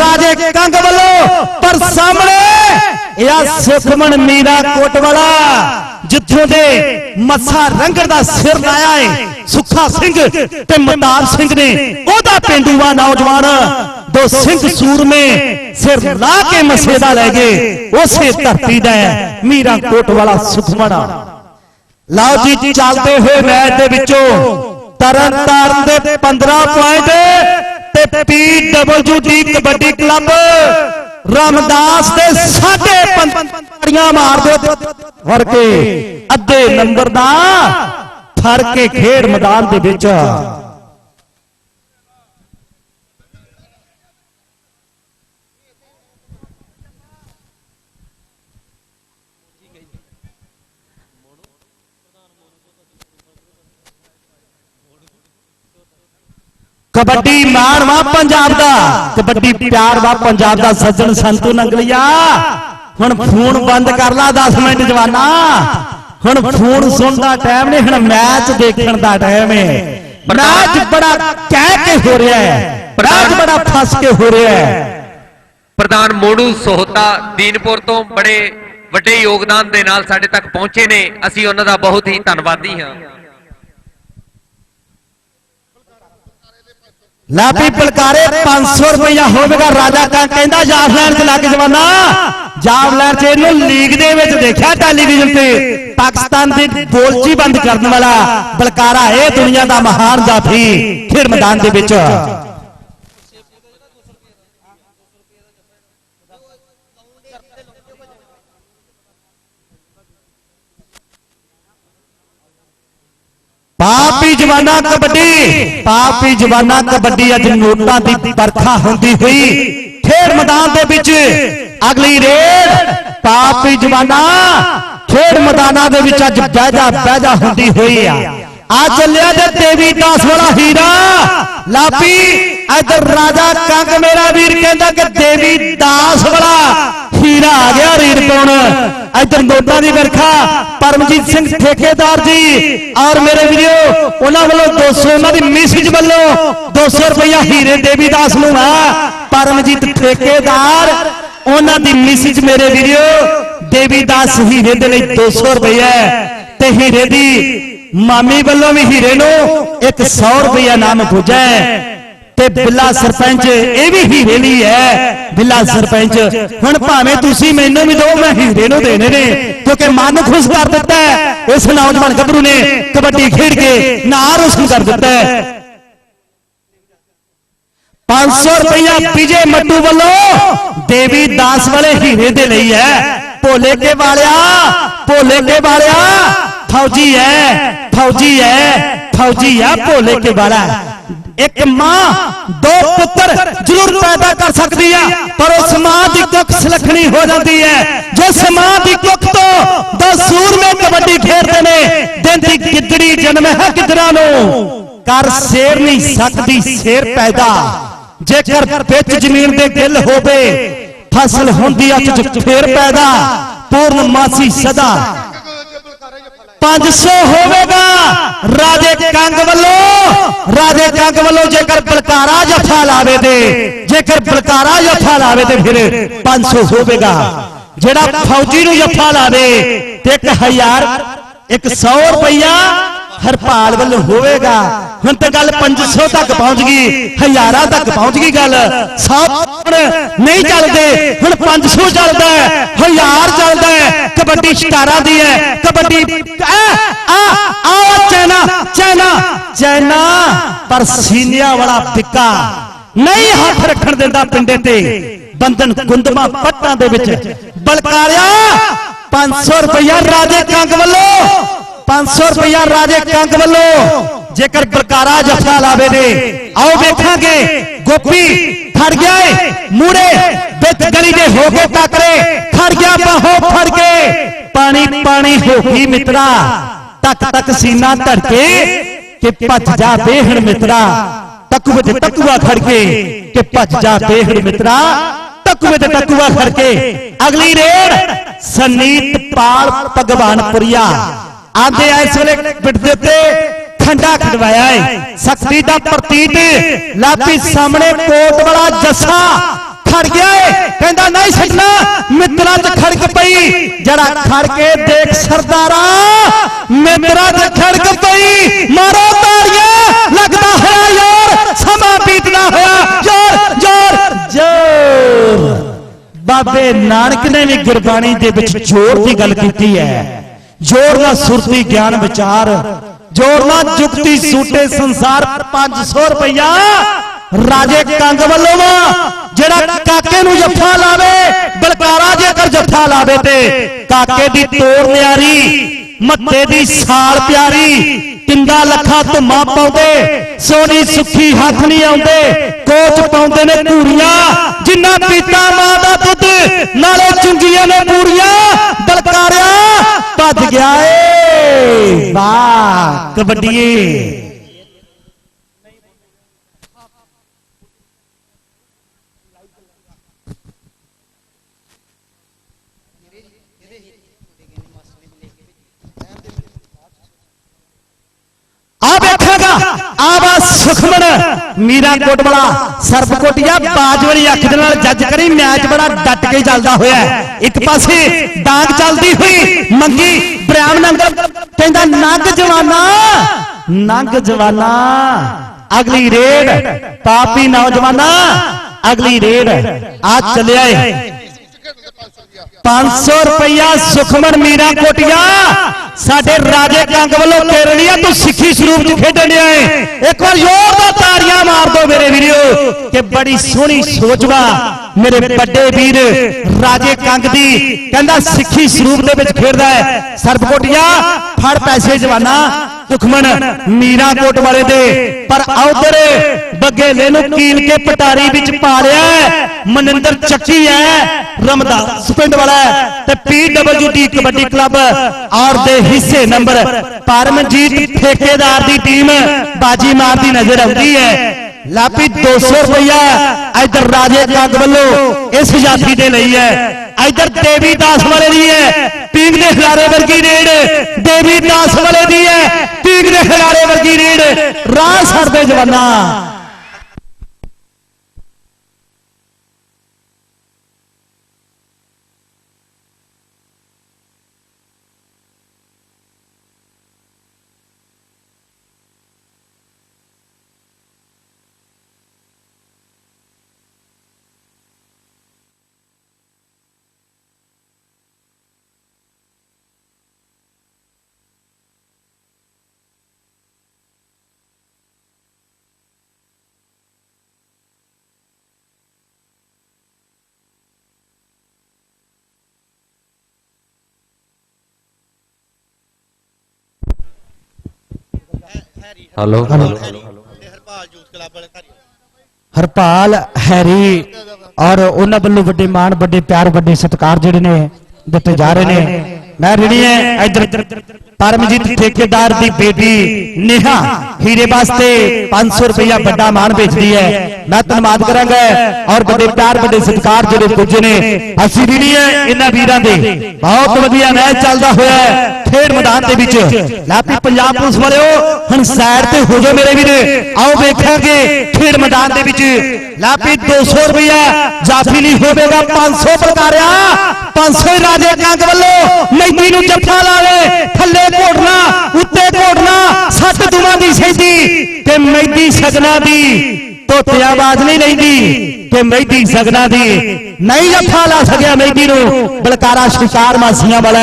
ਰਾਜੇ ਕੰਗ ਵੱਲੋਂ। ਪਰ ਸਾਹਮਣੇ ਇਹ ਸੁਖਮਣ ਮੀਰਾ ਕੋਟ ਵਾਲਾ, ਜਿੱਥੋਂ ਦੇ ਮੱਥਾ ਰੰਗੜ ਦਾ ਸਿਰ ਲਾਇਆ ਏ। ਸੁੱਖਾ ਸਿੰਘ ਤੇ ਮਤਾਰ ਸਿੰਘ ਨੇ ਉਹਦਾ ਪਿੰਡੂਆ ਨੌਜਵਾਨ ਦੋ ਸਿੰਘ ਸੂਰਮੇ ਸਿਰ ਲਾ ਕੇ ਮੱਸੇ ਦਾ ਲੈ ਗਏ ਉਸੇ ਧਰਤੀ ਦਾ ਮੀਰਾ ਕੋਟ ਵਾਲਾ ਸੁਖਮਣ ਲਓ ਜੀ ਚੱਲਦੇ ਹੋਏ ਮੈਚ ਦੇ ਵਿੱਚੋਂ ਤਰਨ ਤਾਰਨ ਦੇ 15 ਪੁਆਇੰਟ ਤੇ ਪੀਡਬਲਯੂ ਦੀ ਕਬੱਡੀ ਕਲੱਬ ਰਾਮਦਾਸ ਦੇ ਸਾਢੇ ਪੰਤਾੜੀਆਂ ਮਾਰ ਦਿਓ ਫ਼ਰਕ ਅੱਧੇ ਨੰਬਰ ਦਾ ਫ਼ਰਕ ਏ ਖੇਡ ਮੈਦਾਨ ਦੇ ਵਿੱਚ। ਕਬੱਡੀ ਮਾਣ ਵਾ ਪੰਜਾਬ ਦਾ, ਕਬੱਡੀ ਪਿਆਰ ਵਾ ਪੰਜਾਬ ਦਾ। ਸੱਜਣ ਸੰਤੂ ਨੰਗਲੀਆ, ਹੁਣ ਫੋਨ ਬੰਦ ਕਰ ਲਾ 10 ਮਿੰਟ ਜਵਾਨਾ। ਹੁਣ ਫੋਨ ਸੁਣਨ ਦਾ ਟਾਈਮ ਨਹੀਂ ਹੁਣ ਮੈਚ ਦੇਖਣ ਦਾ ਟਾਈਮ ਹੈ। ਮੈਚ ਬੜਾ ਕਹਿ ਕੇ ਹੋ ਰਿਹਾ ਹੈ। ਮੈਚ ਬੜਾ ਫਸ ਕੇ ਹੋ ਰਿਹਾ ਹੈ। ਪ੍ਰਧਾਨ ਮੋੜੂ ਸੋਹਤਾ ਦੀਨਪੁਰ ਤੋਂ ਬੜੇ ਵੱਡੇ ਯੋਗਦਾਨ ਦੇ ਨਾਲ ਸਾਡੇ ਤੱਕ ਪਹੁੰਚੇ ਨੇ। ਅਸੀਂ ਉਹਨਾਂ ਦਾ ਬਹੁਤ ਹੀ ਧੰਨਵਾਦੀ ਹਾਂ। ਲਾਪੀ ਪਲਕਾਰੇ 500 ਰੁਪਇਆ ਹੋਵੇਗਾ। ਰਾਜਾ ਕਾਂ ਕਹਿੰਦਾ ਜਾਫ ਲੈਣ ਚ ਲੱਗ ਜਵਾਨਾ। ਜਾਫ ਲੈਣ ਚ ਇਹਨੂੰ ਲੀਗ ਦੇ ਵਿੱਚ ਦੇਖਿਆ ਟੈਲੀਵਿਜ਼ਨ ਤੇ। ਪਾਕਿਸਤਾਨ ਦੀ ਬੋਲਚੀ ਬੰਦ ਕਰਨ ਵਾਲਾ ਬਲਕਾਰਾ ਇਹ ਦੁਨੀਆ ਦਾ ਮਹਾਨ ਜਾਫੀ ਖੇਡ ਮੈਦਾਨ ਦੇ ਵਿੱਚ। ਪਾਪੀ ਜਵਾਨਾ ਕਬੱਡੀ, ਪਾਪੀ ਜਵਾਨਾ ਕਬੱਡੀ ਅੱਜ ਨੋਟਾਂ ਦੀ ਵਰਖਾ ਹੁੰਦੀ ਹੋਈ। ਖੇਡ ਮੈਦਾਨ ਦੇ ਵਿੱਚ ਅਗਲੀ ਰੇਡ, ਪਾਪੀ ਜਵਾਨਾ, ਖੇਡ ਮੈਦਾਨਾਂ ਦੇ ਵਿੱਚ ਅੱਜ ਬਹਿਜਾ ਬਹਿਜਾ ਹੁੰਦੀ ਹੋਈ ਆ। ਆ ਚੱਲਿਆ ਤੇ ਦੇਵੀ ਦਾਸ ਵਾਲਾ ਹੀਰਾ। ਲਾਪੀ, ਇਧਰ ਰਾਜਾ ਕੰਗ ਮੇਰਾ ਵੀਰ ਕਹਿੰਦਾ ਕਿ ਦੇਵੀ ਦਾਸ ਵਾਲਾ ਹੀਰਾ ਆ ਗਿਆ ਰੀਡ ਪਾਉਣ। ਇਧਰ ਨੋਟਾਂ ਦੀ ਵਰਖਾ, ਪਰਮਜੀਤ ਸਿੰਘ ਠੇਕੇਦਾਰ ਜੀ ਔਰ ਮੇਰੇ ਵੀਰੋ, ਉਹਨਾਂ ਵੱਲੋਂ 200 ਉਹਨਾਂ ਦੀ ਮੈਸੇਜ ਵੱਲੋਂ 200 ਰੁਪਇਆ ਹੀਰੇ ਦੇਵੀ ਦਾਸ ਨੂੰ ਆ। ਪਰਮਜੀਤ ਠੇਕੇਦਾਰ ਉਹਨਾਂ ਦੀ ਮੈਸੇਜ ਮੇਰੇ ਵੀਰੋ ਦੇਵੀਦਾਸ ਹੀਰੇ ਦੇ ਲਈ 200 ਰੁਪਇਆ ਤੇ ਹੀਰੇ ਦੀ ਮਾਮੀ ਵੱਲੋਂ ਵੀ ਹੀਰੇ ਨੂੰ ਇੱਕ 100 ਰੁਪਇਆ ਨਾਮ ਪੁੱਜਾ ਤੇ ਬਿੱਲਾ ਸਰਪੰਚ, ਇਹ ਵੀ ਹੀਰੇ ਲਈ ਹੈ। ਬਿੱਲਾ ਸਰਪੰਚ, ਹੁਣ ਭਾਵੇਂ ਤੁਸੀਂ ਮੈਨੂੰ ਵੀ ਦਿਓ, ਮੈਂ ਹੀਰੇ ਨੂੰ ਦੇਣੇ ਨੇ, ਕਿਉਂਕਿ ਮਨ ਖੁਸ਼ ਕਰ ਦਿੱਤਾ ਹੈ। ਇਸ ਨੌਜਵਾਨ ਗੱਭਰੂ ਨੇ ਕਬੱਡੀ ਖੇਡ ਕੇ ਨਾਂ ਰੋਸ਼ਨ ਕਰ ਦਿੱਤਾ 500 ਰੁਪਇਆ ਪੀਜੇ ਮੱਟੂ ਵੱਲੋਂ। ਦੇਵੀ ਦਾਸ ਵਾਲੇ ਹੀਰੇ ਦੇ ਲਈ ਹੈ। ਭੋਲੇ ਕੇ ਵਾਲਿਆ ਭੋਲੇ ਕੇ ਵਾਲਿਆ। ਫੌਜੀ ਹੈ ਫੌਜੀ ਹੈ ਫੌਜੀ ਆ ਭੋਲੇ ਕੇ ਵਾਲਾ। ਇੱਕ ਮਾਂ ਦੋ ਪੁੱਤਰ ਜ਼ਰੂਰ ਪੈਦਾ ਕਰ ਸਕਦੀ ਆ ਪਰ ਉਸ ਮਾਂ ਦੀ ਕੁੱਖ ਸੁਲੱਖਣੀ ਹੋ ਜਾਂਦੀ ਹੈ। ਜਿਸ ਮਾਂ ਦੀ ਕੁੱਖ ਤੋਂ ਦੋ ਸੂਰਮੇ ਕਬੱਡੀ ਖੇਡਦੇ ਨੇ ਦਿਨ ਦੀ ਗਿੱਦੜੀ ਜਨਮ ਹੈ ਗਿੱਦੜਾਂ ਨੂੰ। ਕਰ ਸ਼ੇਰ ਨਹੀਂ ਸਕਦੀ ਸ਼ੇਰ ਪੈਦਾ। ਜੇਕਰ ਵਿੱਚ ਜ਼ਮੀਨ ਦੇ ਗਿੱਲ ਹੋਵੇ, ਫਸਲ ਹੁੰਦੀ ਆ ਫੇਰ ਪੈਦਾ, ਪੂਰਨ ਮਾਸੀ ਸਦਾ। 500 ਹੋਵੇਗਾ, ਰਾਜੇ ਕੰਗ ਵੱਲੋਂ, ਰਾਜੇ ਕੰਗ ਵੱਲੋਂ ਜੇਕਰ ਬਲਕਾਰਾ ਜੱਫਾ ਲਾਵੇ ਤੇ, ਜੇਕਰ ਬਲਕਾਰਾ ਜੱਫਾ ਲਾਵੇ ਤੇ ਫਿਰ 500 ਹੋਵੇਗਾ। ਜਿਹੜਾ ਫੌਜੀ ਨੂੰ ਜੱਫਾ ਲਾਵੇ, ਤੇ 1000 100 ਰੁਪਇਆ ਹਰਪਾਲ ਵੱਲੋਂ ਹੋਵੇਗਾ। ਹੁਣ ਤਾਂ ਗੱਲ 500 ਤੱਕ ਪਹੁੰਚ ਗਈ ਹਜ਼ਾਰਾਂ ਤੱਕ ਪਹੁੰਚ ਗਈ ਗੱਲ। ਸਭ ਨਹੀਂ ਚੱਲਦੇ ਹੁਣ 500 ਚੱਲਦਾ ਹੈ, ਹਜ਼ਾਰ ਚੱਲਦਾ ਹੈ, ਕਬੱਡੀ ਸ਼ਿਕਾਰਾਂ ਦੀ ਹੈ ਕਬੱਡੀ ਆ ਆ ਚੈਨਾ ਚੈਨਾ ਚੈਨਾ। ਪਰ ਸੀਨੀਆਂ ਵਾਲਾ ਪਿੱਕਾ ਨਹੀਂ ਹੱਥ ਰੱਖਣ ਦਿੰਦਾ ਪਿੰਡੇ ਤੇ। ਬੰਦਨ ਗੁੰਦਮਾ ਪੱਟਾਂ ਦੇ ਵਿੱਚ। ਬਲਕਾਰਿਆ 500 ਰੁਪਇਆ ਰਾਜੇ ਕੰਗ ਵੱਲੋਂ। 500 ਰੁਪਇਆ ਰਾਜੇ ਕੰਗ ਵੱਲੋਂ। ਜੇਕਰ ਬਰਕਾਰਾ ਜੱਫਾ ਲਾਵੇ ਦੇ ਆਓ ਵੇਖਾਂਗੇ। ਗੋਪੀ ਖੜ ਗਿਆ ਏ ਮੂਰੇ ਵਿੱਚ ਗਲੀ ਦੇ ਹੋ ਕੇ ਟੱਕਰੇ। ਖੜ ਗਿਆ, ਬਾਹੋ ਫੜ ਕੇ। ਪਾਣੀ ਪਾਣੀ ਹੋ ਗਈ ਮਿੱਤਰਾ। ਤੱਕ ਤੱਕ ਸੀਨਾ ਧੜਕੇ ਕਿ ਭੱਜ ਜਾ ਬੇਹਣ ਮਿੱਤਰਾ। ਟਕੂਏ ਤੇ ਟਕੂਆ ਖੜ ਕੇ ਕਿ ਭੱਜ ਜਾ ਬੇਹੜ ਮਿੱਤਰਾ। ਟਕੂਏ ਤੇ ਟਕੂਆ ਖੜ ਕੇ। ਅਗਲੀ ਰੇਡ, ਸਨੀਤ ਪਾਲ ਭਗਵਾਨਪੁਰੀਆ। ਆਂਦੇ ਆ ਇਸ ਵੇਲੇ ਪਿੱਠ ਦੇ ਉੱਤੇ ਖੰਡਾ ਖੜਵਾਇਆ ਏ। ਸ਼ਕਤੀ ਦਾ ਪ੍ਰਤੀਤ ਲਾਪੀ ਸਾਹਮਣੇ ਕੋਟ ਵਾਲਾ ਜੱਸਾ ਖੜ ਗਿਆ ਏ। ਕਹਿੰਦਾ, ਨਹੀਂ ਛੱਡਣਾ, ਮਿੱਤਰਾਂ 'ਚ ਖੜਕ ਪਈ। ਜਰਾ ਖੜ ਕੇ ਦੇਖ ਸਰਦਾਰਾ, ਮਿੱਤਰਾਂ 'ਚ ਖੜਕ ਪਈ। ਮਾਰੋ ਤਾੜੀਆਂ, ਲੱਗਦਾ ਹੋਇਆ ਯਾਰ, ਸਮਾਂ ਬੀਤਦਾ ਹੋਇਆ। ਜ਼ੋਰ ਜ਼ੋਰ ਜ਼ੋਰ ਬਾਬੇ ਨਾਨਕ ਨੇ ਵੀ ਗੁਰਬਾਣੀ ਦੇ ਵਿੱਚ ਜ਼ੋਰ ਦੀ ਗੱਲ ਕੀਤੀ ਹੈ। ਜ਼ੋਰ ਨਾਲ ਸੁਰਤੀ ਗਿਆਨ ਵਿਚਾਰ, ਜ਼ੋਰ ਨਾਲ ਜੁਗਤੀ ਸੂਟੇ ਸੰਸਾਰ 500 ਰੁਪਇਆ ਰਾਜੇ ਕੰਗ ਵੱਲੋਂ ਵਾ, ਜਿਹੜਾ ਕਾਕੇ ਨੂੰ ਜੱਫਾ ਲਾਵੇ, ਬਲਕਾਰਾ ਜੇਕਰ ਜੱਫਾ ਲਾਵੇ ਤੇ, ਕਾਕੇ ਦੀ ਤੋਰ ਨਿਆਰੀ, ਮੱਥੇ ਦੀ ਸਾਲ ਪਿਆਰੀ ਕਿੰਦਾ ਲੱਖਾ ਧੁੰਮਾ ਪਾਉਂਦੇ ਸੋਨੀ ਸੁੱਖੀ ਹੱਥ ਨਹੀਂ ਆਉਂਦੇ ਕੋਚ ਪਾਉਂਦੇ ਨੇ ਧੂਰੀਆਂ ਜਿੰਨਾ ਪੀਤਾ ਮਾਂ ਦਾ ਦੁੱਧ ਨਾਲੇ ਚੁੰਗੀਆਂ ਨੇ ਪੂਰੀਆਂ ਬਲਕਾਰਿਆ ਭੱਜ ਗਿਆ ਏ। ਵਾਹ ਕਬੱਡੀਏ ਆ ਵੇਖਾਗਾ ਆਵਾ ਸੁਖਮਨ, ਮੀਰਾ ਕੋਟਵਾਲਾ ਸਰਬਕੋਟੀਆ ਬਾਜਵਰੀ ਅੱਖ ਦੇ ਨਾਲ ਜੱਜ ਕਰੀ, ਮੈਚ ਬੜਾ ਡਟ ਕੇ ਚੱਲਦਾ ਹੋਇਆ ਇੱਕ ਪਾਸੇ ਡਾਂਗ ਚੱਲਦੀ ਹੋਈ ਮੰਗੀ ਬ੍ਰਿਆਮ ਨੰਗਲ ਕਹਿੰਦਾ, ਨੰਗ ਜਵਾਨਾ ਨੰਗ ਜਵਾਨਾ, ਅਗਲੀ ਰੇਡ, ਪਾਪੀ ਨੌਜਵਾਨਾ, ਅਗਲੀ ਰੇਡ, ਆ ਚੱਲਿਆ ਏ। 500 ਰੁਪਇਆ ਸੁਖਮਨ, ਮੀਰਾ ਕੋਟਿਆ ਸਾਡੇ ਰਾਜੇ ਕੰਗ ਵੱਲੋਂ ਕੇਰਲੀਆ ਤੂੰ ਸਿੱਖੀ ਸਰੂਪ ਚ ਖੇਡਣ ਡਿਆ ਏ। ਇੱਕ ਵਾਰ ਜ਼ੋਰਦਾਰ ਤਾੜੀਆਂ ਮਾਰ ਦਿਓ ਮੇਰੇ ਵੀਰੋ, ਕਿ ਬੜੀ ਸੋਹਣੀ ਸੋਚਵਾ ਮੇਰੇ ਵੱਡੇ ਵੀਰ ਰਾਜੇ ਕੰਗ ਦੀ। ਕਹਿੰਦਾ ਸਿੱਖੀ ਸਰੂਪ ਦੇ ਵਿੱਚ ਖੇਡਦਾ ਹੈ ਸਰਬਕੋਟਿਆ ਫੜ ਪੈਸੇ ਜਵਾਨਾ ਸੁਖਮਨ ਮੀਰਾ ਕੋਟ ਵਾਲੇ ਦੇ। ਪਰ ਉਧਰ ਬੱਗੇਲੇ ਨੂੰ ਕੀਲ ਕੇ ਪਟਾਰੀ ਵਿੱਚ ਪਾ ਲਿਆ ਮਨਿੰਦਰ ਚੱਕੀ ਹੈ ਰਮਦਾਸ ਪਿੰਡ ਵਾਲਾ ਹੈ ਤੇ ਪੀਡਬਲਯੂਡੀ ਕਬੱਡੀ ਕਲੱਬ ਔਰ ਦੇ ਹਿੱਸੇ ਨੰਬਰ ਪਰਮਜੀਤ ਠੇਕੇਦਾਰ ਦੀ ਟੀਮ ਬਾਜੀ ਮਾਰਦੀ ਨਜ਼ਰ ਆਉਂਦੀ ਹੈ। ਲਾਪੀ 200 ਰੁਪਇਆ ਇਧਰ ਰਾਜੇ ਕੰਗ ਵੱਲੋਂ ਇਸ ਜਾਤੀ ਦੇ ਲਈ ਹੈ। ਇਧਰ ਦੇਵੀ ਦਾਸ ਵਾਲੇ ਦੀ ਹੈ ਪੀਂਗ ਦੇ ਖਿਲਾਰੇ ਵਰਗੀ ਰੇਡ। ਦੇਵੀ ਦਾਸ ਵਾਲੇ ਦੀ ਹੈ ਪੀਂਗ ਦੇ ਖਿਲਾਰੇ ਵਰਗੀ ਰੇਡ। ਰਾਹ ਛੱਡਦੇ ਜਵਾਨਾ। ਹਲੋ ਹਰਪਾਲ ਯੂਥ ਕਲੱਬ ਵਾਲੇ ਘਰ ਹਰਪਾਲ ਹੈਰੀ ਔਰ ਉਹਨਾਂ ਵੱਲੋਂ ਵੱਡੇ ਮਾਣ ਵੱਡੇ ਪਿਆਰ ਵੱਡੇ ਸਤਿਕਾਰ ਜਿਹੜੇ ਨੇ ਦਿੱਤੇ ਜਾ ਰਹੇ ਨੇ। ਮੈਂ ਰਣੀ ਹੈ ਇਧਰ। ਪਰਮਜੀਤ ਠੇਕੇਦਾਰ ਦੀ ਬੇਟੀ ਨੇਹਾ, ਹੀਰੇ ਵਾਸਤੇ 500 ਰੁਪਇਆ ਵੱਡਾ ਮਾਣ ਵੇਚਦੀ ਹੈ ਮੈਂ ਧੰਨਵਾਦ ਕਰਾਂਗਾ ਔਰ ਵੱਡੇ ਪਿਆਰ ਵੱਡੇ ਸਤਿਕਾਰ ਜਿਹੜੇ ਪੁੱਜੇ ਨੇ। ਅਸੀਂ ਰਣੀ ਹੈ ਇਹਨਾਂ ਵੀਰਾਂ ਦੇ। ਬਹੁਤ ਵਧੀਆ ਮੈਚ ਚੱਲਦਾ ਹੋਇਆ ਹੈ ਖੇਡ ਮੈਦਾਨ ਦੇ ਵਿੱਚ। ਲਾਪੀ ਪੰਜਾਬ ਪੁਲਿਸ ਵਾਲਿਓ, ਹੁਣ ਸਾਈਡ ਤੇ ਹੋ ਜਾਓ ਮੇਰੇ ਵੀਰ। ਆਓ ਵੇਖਾਂਗੇ ਖੇਡ ਮੈਦਾਨ ਦੇ ਵਿੱਚ। ਲਾਪੀ 200 ਰੁਪਇਆ ਜਾਫੀ ਨਹੀਂ ਹੋਵੇਗਾ 500 ਪ੍ਰਕਾਰਿਆ 500 ਰਾਜੇ ਕੰਗ ਵੱਲੋਂ ਮੈਦੀ ਨੂੰ ਜੱਫਾ ਲਾਵੇ ਥੱਲੇ ਘੋਟਣਾ ਉੱਤੇ ਘੋਟਣਾ ਸੱਤ ਦੁਮਾਂ ਦੀ ਸੈਂਦੀ ਤੇ ਮੈਦੀ ਸਗਨਾ ਦੀ। ਤੋਤਿਆ ਆਵਾਜ਼ ਨਹੀਂ ਲੈਂਦੀ ਤੇ ਮੈਦੀ ਸਗਨਾ ਦੀ। ਨਹੀਂ ਜੱਫਾ ਲਾ ਸਕਿਆ ਮੈਦੀ ਨੂੰ। ਬਲਕਾਰਾ ਸ਼ਿਕਾਰ ਮਾਸੀਆਂ ਵਾਲਾ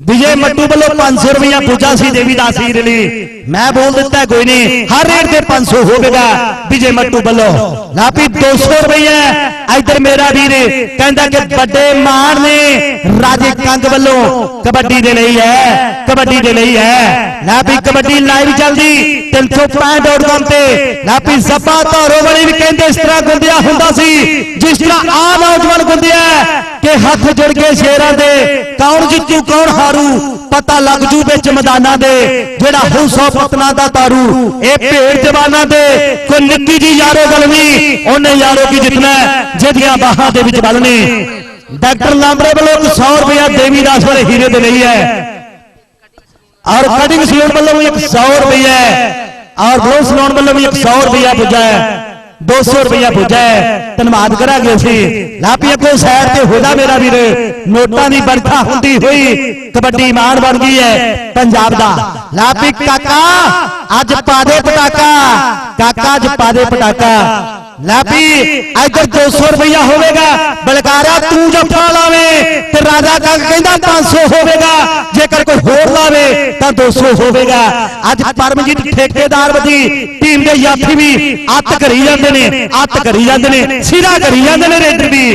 ਵਿਜੇ ਮੱਟੂ ਵੱਲੋਂ 500 ਰੁਪਇਆ ਪੂਜਾ ਸੀ ਦੇਵੀਦਾਸ ਜੀ ਦੇ ਲਈ। ਮੈਂ ਬੋਲ ਦਿੱਤਾ ਕੋਈ ਨਹੀਂ। ਹਰ ਰੇਟ ਤੇ 500 ਹੋਵੇਗਾ ਵਿਜੇ ਮੱਟੂ ਵੱਲੋਂ। ਲਾਪੀ 200 ਰੁਪਇਆ ਇਧਰ ਮੇਰਾ ਵੀਰ ਕਹਿੰਦਾ ਕਿ ਵੱਡੇ ਮਾਣ ਨੇ। ਰਾਜੇ ਕੰਗ ਵੱਲੋਂ ਕਬੱਡੀ ਦੇ ਲਈ ਹੈ। ਕਬੱਡੀ ਦੇ ਲਈ ਹੈ। ਲਾਪੀ ਕਬੱਡੀ ਲਾਈਵ ਚੱਲਦੀ। 365.com ਤੇ ਲਾਪੀ ਸੱਪਾ ਧਾਰੋ ਵਾਲੀ ਵੀ ਕਹਿੰਦੇ ਇਸ ਤਰ੍ਹਾਂ ਗੁੰਦਿਆ ਹੁੰਦਾ ਸੀ ਜਿਸ ਤਰ੍ਹਾਂ ਆ ਨੌਜਵਾਨ ਗੁੰਦਿਆ ਕਿ ਹੱਥ ਜੁੜ ਕੇ ਸ਼ੇਰਾਂ ਦੇ ਕੌਣ ਜਿੱਤੂ ਕੌਣ ਹਾਰੂ ਪਤਾ ਲੱਗ ਜੂ ਵਿੱਚ ਮੈਦਾਨਾਂ ਦੇ ਜਿਹੜਾ ਹੋ ਸੌ ਪਤਨਾ ਦਾ ਤਾਰੂ ਇਹ ਭੇਡ ਜਵਾਨਾਂ ਦੇ ਕੋਈ ਨਿੱਕੀ ਜੀ ਯਾਰੋ ਗਲਵੀ ਉਹਨੇ ਯਾਰੋ ਕੀ ਜਿੱਤਣਾ ਹੈ, ਜਿਹਦੀਆਂ ਬਾਹਾਂ ਦੇ ਵਿੱਚ ਬਲ ਨੇ। ਡਾਕਟਰ ਲਾਂਬੜੇ ਵੱਲੋਂ 100 ਰੁਪਇਆ ਦੇਵੀ ਦਾਸ ਵਾਲੇ ਹੀਰੇ ਦੇ ਲਈ ਹੈ। ਔਰ ਕਟਿੰਗ ਸਲੂਨ ਵੱਲੋਂ ਵੀ 100 ਰੁਪਇਆ ਹੈ। ਔਰ ਬਲੋ ਸਲੂਨ ਵੱਲੋਂ ਵੀ 100 ਰੁਪਇਆ ਪੁੱਜਾ ਹੈ। 200 ਰੁਪਇਆ ਪੁੱਜਾ ਹੈ। ਧੰਨਵਾਦ ਕਰਾਂਗੇ ਅਸੀਂ। ਲਾਪੀ ਅੱਗੋਂ ਸਾਈਡ ਤੇ ਹੋਦਾ ਮੇਰਾ ਵੀਰ। ਨੋਟਾਂ ਦੀ ਵਰਖਾ ਹੁੰਦੀ ਹੋਈ ਕਬੱਡੀ ਮਾਣ ਬਣ ਗਈ ਹੈ ਪੰਜਾਬ ਦਾ। ਲਾਪੀ ਕਾਕਾ, ਅੱਜ ਪਾ ਦੇ ਪਟਾਕਾ। ਕਾਕਾ, ਅੱਜ ਪਾ ਦੇ ਪਟਾਕਾ। ਲਾਪੀ, ਇੱਧਰ 200 ਰੁਪਇਆ ਹੋਵੇਗਾ। ਬਲਕਾਰਾ, ਤੂੰ ਜੱਫਾ ਲਾਵੇਂ, ਤੇ ਰਾਜਾ ਕੰਗ ਕਹਿੰਦਾ 500 ਹੋਵੇਗਾ। ਜੇਕਰ ਕੋਈ ਹੋਰ ਲਾਵੇ, ਤਾਂ 200 ਹੋਵੇਗਾ। ਅੱਜ ਪਰਮਜੀਤ ਠੇਕੇਦਾਰ ਵਜੀ ਟੀਮ ਦੇ ਯਾਥੀ ਵੀ ਅੱਤ ਕਰੀ ਜਾਂਦੇ ਨੇ, ਅੱਤ ਕਰੀ ਜਾਂਦੇ ਨੇ, ਸਿਰਾ ਕਰੀ ਜਾਂਦੇ ਨੇ ਰੇਡਰ ਵੀ।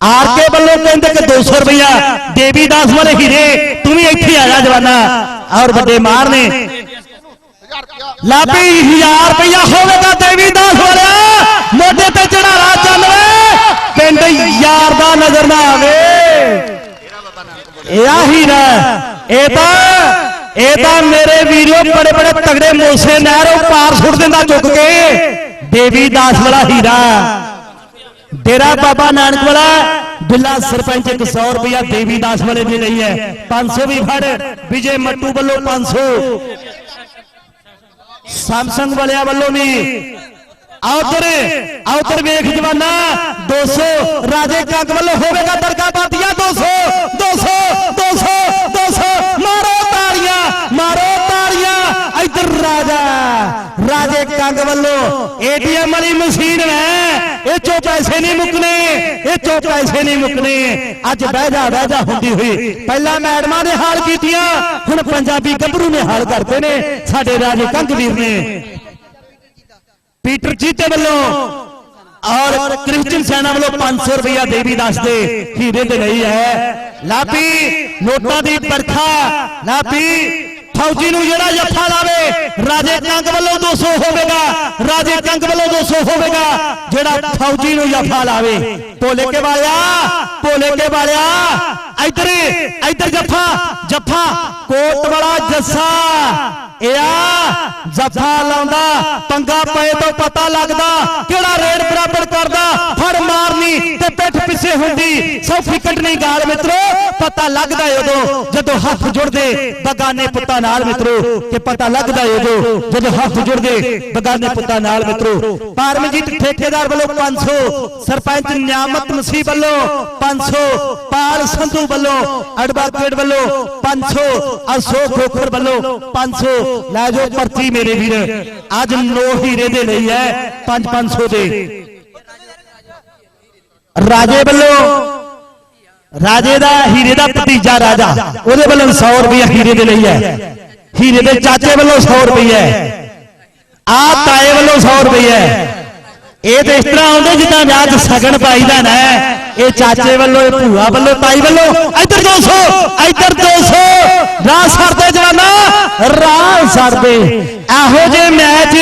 ਆਰ ਵੱਲੋਂ ਕਹਿੰਦੇ ਕਿ 200 ਰੁਪਇਆ ਦੇਵੀਦਾਸ ਵਾਲੇ ਹੀਰੇ, ਤੂੰ ਵੀ ਇੱਥੇ ਆ ਜਾ ਜਵਾਨਾ। ਔਰ ਵੱਡੇ ਮਾਰ ਨੇ। ਲਾਪੀ 1000 ਰੁਪਇਆ ਹੋਵੇ ਤਾਂ ਦੇਵੀ ਦਾਸ ਵਾਲਿਆ, ਮੋਢੇ ਤੇ ਚੜਾਰਾ ਚੱਲ ਵੇ, ਪਿੰਡ ਯਾਰ ਦਾ ਨਜ਼ਰ ਨਾ ਆਵੇ। ਇਹ ਆ ਹੀਰਾ ਇਹ ਤਾਂ ਇਹ ਤਾਂ ਮੇਰੇ ਵੀਰੋ ਬੜੇ ਬੜੇ ਤਗੜੇ ਮੋਸੇ ਨਹਿਰੋਂ ਪਾਰ ਸੁੱਟ ਦਿੰਦਾ ਚੁੱਕ ਕੇ। ਦੇਵੀ ਦਾਸ ਵਾਲਾ ਹੀਰਾ। ਡੇਰਾ ਬਾਬਾ ਨਾਨਕ ਵਾਲਾ, ਬਿੱਲਾ ਸਰਪੰਚ 100 ਰੁਪਇਆ ਦੇਵੀ ਦਾਸ ਵਾਲੇ ਦੀ ਲਈ ਹੈ। 500 ਵੀ ਫੜ, ਵਿਜੇ ਮੱਟੂ ਵੱਲੋਂ 500 ਸੈਮਸੰਗ ਵਾਲਿਆਂ ਵੱਲੋਂ ਵੀ। ਆਉਤਰ ਆਉਤਰ ਵੇਖ ਜਵਾਨਾ 200 ਰਾਜੇ ਕੰਗ ਵੱਲੋਂ ਹੋਵੇਗਾ ਦਰਗਾ ਬਾਤੀਆ 200 200 200 200 ਮਾਰੋ ਤਾੜੀਆਂ ਮਾਰੋ ਤਾੜੀਆਂ। ਇੱਧਰ ਰਾਜਾ, ਰਾਜੇ ਕੰਗ ਵੱਲੋਂ ਏਟੀਐਮ ਵਾਲੀ ਮਸ਼ੀਨ ਹੈ। ਪੈਸੇ ਨਹੀਂ ਮੁੱਕਨੇ ਇਹ ਚੋਂ ਪੈਸੇ ਨਹੀਂ ਮੁੱਕਨੇ ਅੱਜ ਬਹਿ ਜਾ ਬਹਿ ਜਾ ਹੁੰਦੀ ਹੋਈ। ਪਹਿਲਾਂ ਮੈਡਮਾਂ ਨੇ ਹਾਲ ਕੀਤੀਆਂ, ਹੁਣ ਪੰਜਾਬੀ ਗੱਭਰੂ ਨੇ ਹਾਲ ਕਰਦੇ ਨੇ। ਸਾਡੇ ਰਾਜੇ ਕੰਗ ਵੀਰ ਨੇ। ਪੀਟਰ ਜੀਤੇ ਵੱਲੋਂ ਔਰ ਕ੍ਰਿਸਚਨ ਸੈਨਾ ਵੱਲੋਂ 500 ਰੁਪਇਆ ਦੇਵੀਦਾਸ ਦੇ ਹੀਰੇ ਦੇ ਲਈ ਹੈ। ਲਾਪੀ, ਨੋਟਾਂ ਦੀ ਬਰਖਾ ਲਾਪੀ ਫੌਜੀ ਨੂੰ ਜਿਹੜਾ ਜੱਫਾ ਲਾਵੇ, ਰਾਜੇ ਕੰਗ ਵੱਲੋਂ 200 ਹੋਵੇਗਾ, ਰਾਜੇ ਕੰਗ ਵੱਲੋਂ 200 ਹੋਵੇਗਾ, ਜਿਹੜਾ ਫੌਜੀ ਨੂੰ ਜੱਫਾ ਲਾਵੇ। ਭੋਲੇ ਕੇ ਵਾਲਿਆ, ਭੋਲੇ ਕੇ ਵਾਲਿਆ, ਇੱਧਰ ਇੱਧਰ ਜੱਫਾ ਜੱਫਾ, ਕੋਟ ਵਾਲਾ ਜੱਸਾ। ਇਹ ਜੱਫਾ ਲਾਉਂਦਾ, ਪੰਗਾ ਪਏ ਤੋਂ ਪਤਾ ਲੱਗਦਾ ਕਿਹੜਾ ਰੇਡ ਬਰਾਬਰ ਕਰਦਾ ਮਾਰਨੀ ਤੇ ਪਿੱਠ ਪਿੱਛੇ ਹੁੰਦੀ। ਸੌਖੀ ਕੱਢਣੀ ਗਾਲ ਮਿੱਤਰੋ, ਪਤਾ ਲੱਗਦਾ ਉਦੋਂ ਜਦੋਂ ਹੱਥ ਜੁੜਦੇ ਬਗਾਨੇ ਪੁੱਤਾਂ ਨਾਲ ਮਿੱਤਰੋ, ਕਿ ਪਤਾ ਲੱਗਦਾ ਉਦੋਂ ਜਦੋਂ ਹੱਥ ਜੁੜਦੇ ਬਗਾਨੇ ਪੁੱਤਾਂ ਨਾਲ ਮਿੱਤਰੋ। ਪਰਮਜੀਤ ਠੇਕੇਦਾਰ ਵੱਲੋਂ 500 ਸਰਪੰਚ ਨਿਆਮਤ ਮਸੀਹ ਵੱਲੋਂ 500 ਪਾਲ ਸੰਧੂ ਵੱਲੋਂ ਐਡਵੋਕੇਟ ਵੱਲੋਂ 500 ਅਸ਼ੋਕ ਖੋਖਰ ਵੱਲੋਂ 500 ਲੈ ਜੋ ਪਰਚੀ ਮੇਰੇ ਵੀਰ, ਅੱਜ ਨੋ ਹੀਰੇ ਦੇ ਲਈ ਹੈ 5 500 ਦੇ। ਰਾਜੇ ਵੱਲੋਂ, ਰਾਜੇ ਦਾ ਹੀਰੇ ਦਾ ਭਤੀਜਾ ਰਾਜਾ, ਉਹਦੇ ਵੱਲੋਂ 100 ਰੁਪਏ ਹੀਰੇ ਦੇ ਲਈ ਹੈ। ਹੀਰੇ ਦੇ ਚਾਚੇ ਵੱਲੋਂ 100 ਰੁਪਏ ਆ ਤਾਏ ਵੱਲੋਂ 100 ਰੁਪਏ ਇਹ ਤੇ ਇਸ ਤਰ੍ਹਾਂ ਆਉਂਦੇ ਜਿੱਦਾਂ ਵਿਆਹ 'ਚ ਸਗਨ ਪਾਈਦਾ ਨਾ ਇਹ ਚਾਚੇ ਵੱਲੋਂ, ਇਹ ਭੂਆ ਵੱਲੋਂ, ਤਾਈ ਵੱਲੋਂ, ਇੱਧਰ 200 ਇੱਧਰ 200 ਰਾਹ ਸਰਦੇ ਜਵਾਨਾ, ਰਾਹ ਸਰਦੇ ਇਹੋ ਜੇ ਮੈਚ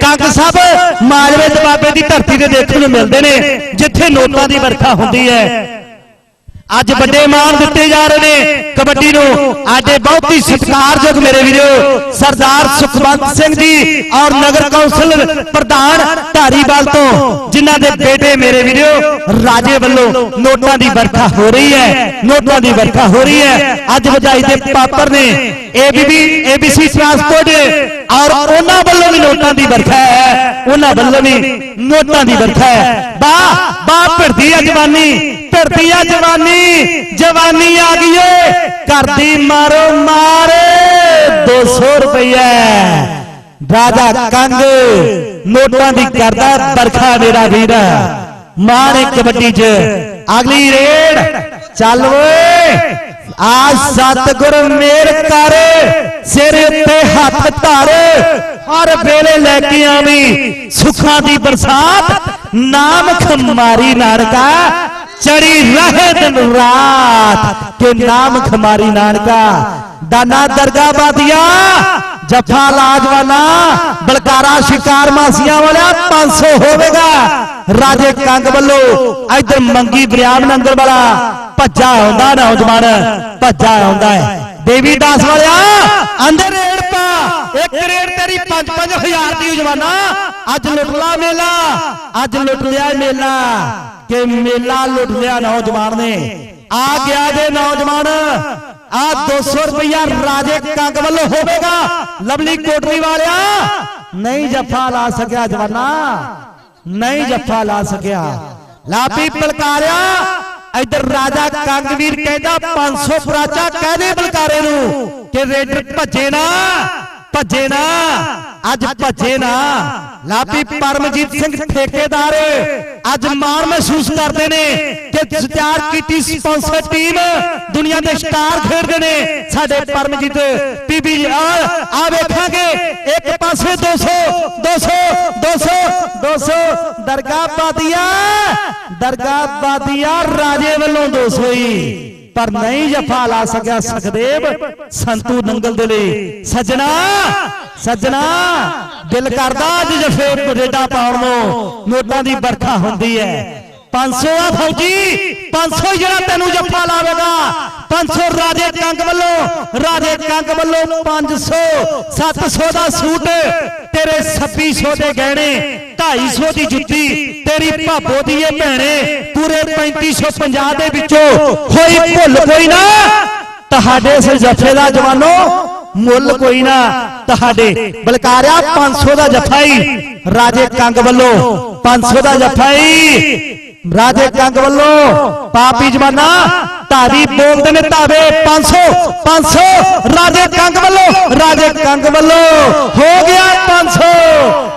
ਕੰਗ ਸਾਹਿਬ ਮਾਲਵੇ ਤੇ ਦੀ ਧਰਤੀ ਤੇ ਦੇਖਣ ਨੂੰ ਮਿਲਦੇ ਨੇ, ਜਿੱਥੇ ਨੋਟਾਂ ਦੀ ਵਰਖਾ ਹੁੰਦੀ ਹੈ। ਅੱਜ ਵੱਡੇ ਮਾਣ ਦਿੱਤੇ ਜਾ ਰਹੇ ਨੇ ਕਬੱਡੀ ਨੂੰ। ਅੱਜ ਬਹੁਤ ਹੀ ਸਤਿਕਾਰਯੋਗ ਮੇਰੇ ਵੀਰੋ, ਸਰਦਾਰ ਸੁਖਵੰਤ ਸਿੰਘ ਜੀ ਔਰ ਨਗਰ ਕੌਂਸਲ ਪ੍ਰਧਾਨ ਧਾਰੀਵਾਲ ਤੋਂ, ਜਿਨ੍ਹਾਂ ਦੇ ਬੇਟੇ ਮੇਰੇ ਵੀਰੋ, ਰਾਜੇ ਵੱਲੋਂ ਨੋਟਾਂ ਦੀ ਵਰਖਾ ਹੋ ਰਹੀ ਹੈ, ਨੋਟਾਂ ਦੀ ਵਰਖਾ ਹੋ ਰਹੀ ਹੈ। ਅੱਜ ਵਜਾਈ ਦੇ ਪਾਪਰ ਨੇ ਏਬੀਬੀ ਏਬੀਸੀ ਟਰਾਂਸਪੋਰਟ ਔਰ ਉਹਨਾਂ ਵੱਲੋਂ ਵੀ ਨੋਟਾਂ ਦੀ ਵਰਖਾ ਹੈ, ਉਹਨਾਂ ਵੱਲੋਂ ਵੀ ਨੋਟਾਂ ਦੀ ਵਰਖਾ ਹੈ। ਬਾ ਬਾ ਭਿਰਦੀ ਹੈ ਧਰਤੀ ਆ ਜਵਾਨੀ ਜਵਾਨੀ ਆ ਗਈ ਏ। ਦੀ ਮਾਰੋ, ਮਾਰ 200 ਰੁਪਏ ਰਾਜਾ ਕੰਗ ਨੋਟਾਂ ਦੀ ਕਰਦਾ ਬਰਖਾ ਮੇਰਾ ਵੀਰ ਮਾਰ ਕਬੱਡੀ 'ਚ। ਅਗਲੀ ਰੇਡ। ਚੱਲ ਓਏ। ਆ ਸਤਿਗੁਰ ਮੇਰ ਕਰ, ਸਿਰ ਉੱਤੇ ਹੱਥ ਧਰ। ਹਰ ਵੇਲੇ ਲੈ ਕੇ ਆਵੀਂ ਸੁੱਖਾਂ ਦੀ ਬਰਸਾਤ। ਨਾਮ ਖਮਾਰੀ ਨਾਨਕਾ। ਚੜੀ ਰਹੇ ਰਾਤ ਕਿ ਨਾਮ ਖਮਾਰੀ ਨਾਨਕਾ, ਦਾਨਾ ਦਰਗਾ ਬਾਦੀਆਂ, ਜਫਾ ਲਾਜਵਾਨਾ, ਬਲਕਾਰਾ ਸ਼ਿਕਾਰ ਮਾਸੀਆਂ ਵਾਲਿਆ 500 ਹੋਵੇਗਾ। ਰਾਜੇ ਕੰਗ ਵੱਲੋਂ ਇਧਰ ਮੰਗੀ ਬਰਿਆਮ ਨੰਗਲ ਵਾਲਾ, ਭੱਜਾ ਆਉਂਦਾ ਨੌਜਵਾਨ, ਭੱਜਾ ਆਉਂਦਾ ਹੈ। ਦੇਵੀ ਦਾਸ ਵਾਲਿਆ ਅੰਦਰ ਰੇੜ ਪਾ, ਇੱਕ ਰੇੜ ਤੇਰੀ 5-5000 ਦੀ ਜਵਾਨਾ। ਅੱਜ ਲੁੱਟ ਲਾ ਮੇਲਾ, ਅੱਜ ਲੁੱਟ ਲਿਆ ਮੇਲਾ। ਕਿ ਮੇਲਾ ਲੁੱਟ ਲਿਆ ਨੌਜਵਾਨ ਨੇ। ਆ ਗਿਆ ਜੇ ਨੌਜਵਾਨ। ਆ 200 ਰੁਪਇਆ ਰਾਜੇ ਕੰਗ ਵੱਲੋਂ ਹੋਵੇਗਾ। ਲਵਲੀ ਕੋਟਲੀ ਵਾਲਿਆ, ਨਹੀਂ ਜੱਫਾ ਲਾ ਸਕਿਆ ਜਵਾਨਾ। ਨਹੀਂ ਜੱਫਾ ਲਾ ਸਕਿਆ। ਲਾਪੀ ਪਲਕਾਰਿਆ ਇਧਰ ਰਾਜਾ ਕੰਗਵੀਰ ਕਹਿੰਦਾ 500 ਪ੍ਰਾਚਾ ਕਹਦੇ ਬਲਕਾਰੇ ਨੂੰ। ਕਿ ਰੇਡਰ ਭੱਜੇ ਨਾ ਭੱਜੇ ਨਾ। ਅੱਜ ਭੱਜੇ ਨਾ। ਲਾਪੀ ਪਰਮਜੀਤ ਸਿੰਘ ਠੇਕੇਦਾਰ। ਅੱਜ ਮਾਣ ਮਹਿਸੂਸ ਕਰਦੇ ਨੇ ਕਿ ਸਤਿਆਰ ਕੀਤੀ ਸਪਾਂਸਰ ਟੀਮ। ਦੁਨੀਆ ਦੇ ਸਟਾਰ ਖੇਡਦੇ ਨੇ। ਸਾਡੇ ਪਰਮਜੀਤ ਪੀਬੀ ਆ। ਵੇਖਾਂਗੇ। ਇੱਕ ਪਾਸੇ 200 200 200 200 ਦਰਗਾਹ ਬਾਦੀਆ। ਦਰਗਾਹ ਬਾਦੀਆ ਰਾਜੇ ਵੱਲੋਂ 200 ਹੀ। ਪਰ ਨਹੀਂ ਜਫਾ ਲਾ ਸਕਿਆ ਸਖਦੇਵ। ਸੰਤੂ ਨੰਗਲ ਦੇ ਲਈ। ਸੱਜਣਾ ਸੱਜਣਾ ਦਿਲ ਕਰਦਾ ਅੱਜ ਜਫੇ ਪਰੇਡਾ ਪਾਉਣ ਨੂੰ। ਨੋਟਾਂ ਦੀ ਵਰਖਾ ਹੁੰਦੀ ਹੈ। 500 ਆ ਫੌਜੀ 500 ਜਿਹੜਾ ਤੈਨੂੰ ਜੱਫਾ ਲਾਵੇਗਾ। 500 ਰਾਜੇ ਕੰਗ ਵੱਲੋਂ ਰਾਜੇ ਕੰਗ ਵੱਲੋਂ 500 700 ਦਾ ਸੂਟ ਤੇਰੇ 2600 ਦੇ ਗਹਿਣੇ 250 ਦੀ ਜੁੱਤੀ ਤੇਰੀ ਭਾਬੋ ਦੀ ਇਹ ਭੈਣੇ ਪੂਰੇ 3550 ਦੇ ਵਿੱਚੋਂ ਹੋਈ ਭੁੱਲ ਕੋਈ ਨਾ। ਤੁਹਾਡੇ ਇਸ ਜੱਫੇ ਦਾ ਜਵਾਨੋ ਮੁੱਲ ਕੋਈ ਨਾ। ਤੁਹਾਡੇ ਬਲਕਾਰਿਆ 500 ਦਾ ਜੱਫਾ ਹੀ। ਰਾਜੇ ਕੰਗ ਵੱਲੋਂ 500 ਦਾ ਜੱਫਾ ਹੀ। ਰਾਜੇ ਕੰਗ ਵੱਲੋਂ ਪਾਪੀ ਜਵਾਨਾ ਧਾਰੀ ਬੋਲਦੇ ਨੇ ਧਾਵੇ 500 500 ਰਾਜੇ ਕੰਗ ਵੱਲੋਂ, ਰਾਜੇ ਕੰਗ ਵੱਲੋਂ ਹੋ ਗਿਆ 500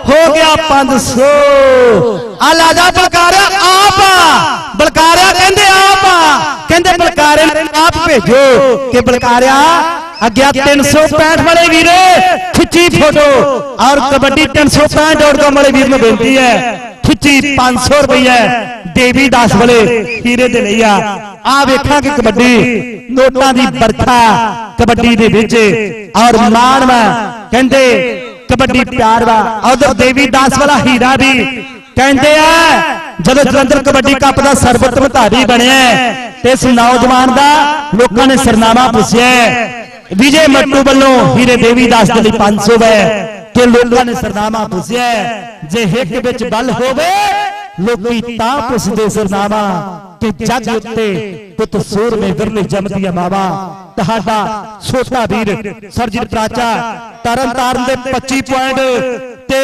ਹੋ ਗਿਆ 500 ਆ ਲਾਜਾ ਬਲਕਾਰਿਆ ਆਪ। ਆ ਬਲਕਾਰਿਆ ਕਹਿੰਦੇ ਆਪ। ਆ ਕਹਿੰਦੇ ਬਲਕਾਰੇ ਨੂੰ ਆਪ ਭੇਜੋ ਕਿ ਬਲਕਾਰਿਆ, ਅੱਗੇ 365 ਵਾਲੇ ਵੀਰੇ, ਖਿੱਚੀ ਫੋਟੋ। ਔਰ ਕਬੱਡੀ 365 ਡੋਟ ਵਾਲੇ ਵੀਰ ਨੂੰ ਬੇਨਤੀ ਹੈ, ਖਿੱਚੀ 500 ਰੁਪਏ ਦੇਵੀ ਦਾਸ ਵਾਲੇ ਹੀਰੇ ਦੇ ਲਈ ਆ ਆ ਵੇਖਾਂਗੇ ਕਬੱਡੀ ਨੋਟਾਂ ਦੀ ਵਰਖਾ ਕਬੱਡੀ ਦੇ ਵਿੱਚ। ਔਰ ਮਾਣਵਾ ਕਹਿੰਦੇ ਕਬੱਡੀ ਪਿਆਰ ਵਾ। ਉਧਰ ਦੇਵੀ ਦਾਸ ਵਾਲਾ ਹੀਰਾ ਵੀ ਕਹਿੰਦੇ ਆ, ਜਦੋਂ ਜਲੰਧਰ ਕਬੱਡੀ ਕੱਪ ਦਾ ਸਰਬਤ ਮਧਾਰੀ ਬਣਿਆ ਤੇ ਇਸ ਨੌਜਵਾਨ ਦਾ ਲੋਕਾਂ ਨੇ ਸਰਨਾਮਾ ਪੁੱਛਿਆ ਵਿਜੇ ਮੱਟੂ ਵੱਲੋਂ ਹੀਰੇ ਦੇਵੀ ਦਾਸ ਦੇ ਲਈ 500 ਹੈ ਕਿ ਲੋਕਾਂ ਨੇ ਸਰਨਾਮਾ ਪੁੱਛਿਆ ਜੇ ਹਿੱਕ ਵਿੱਚ ਬਲ ਹੋਵੇ ਲੋਕੀ ਤਾਂ ਪੁੱਛਦੇ ਸਰਨਾਮਾ ਕਿ ਜੱਗ ਉੱਤੇ ਪੁੱਤ ਸੂਰ ਮੇ ਵਿਰਲੇ ਜਮਦੀਆਂ ਮਾਵਾ। ਤੁਹਾਡਾ ਛੋਟਾ ਵੀਰ ਸਰਜੀਤ ਪ੍ਰਾਚਾ ਤਰਨ ਤਾਰਨ ਦੇ 25 ਪੁਆਇੰਟ ਤੇ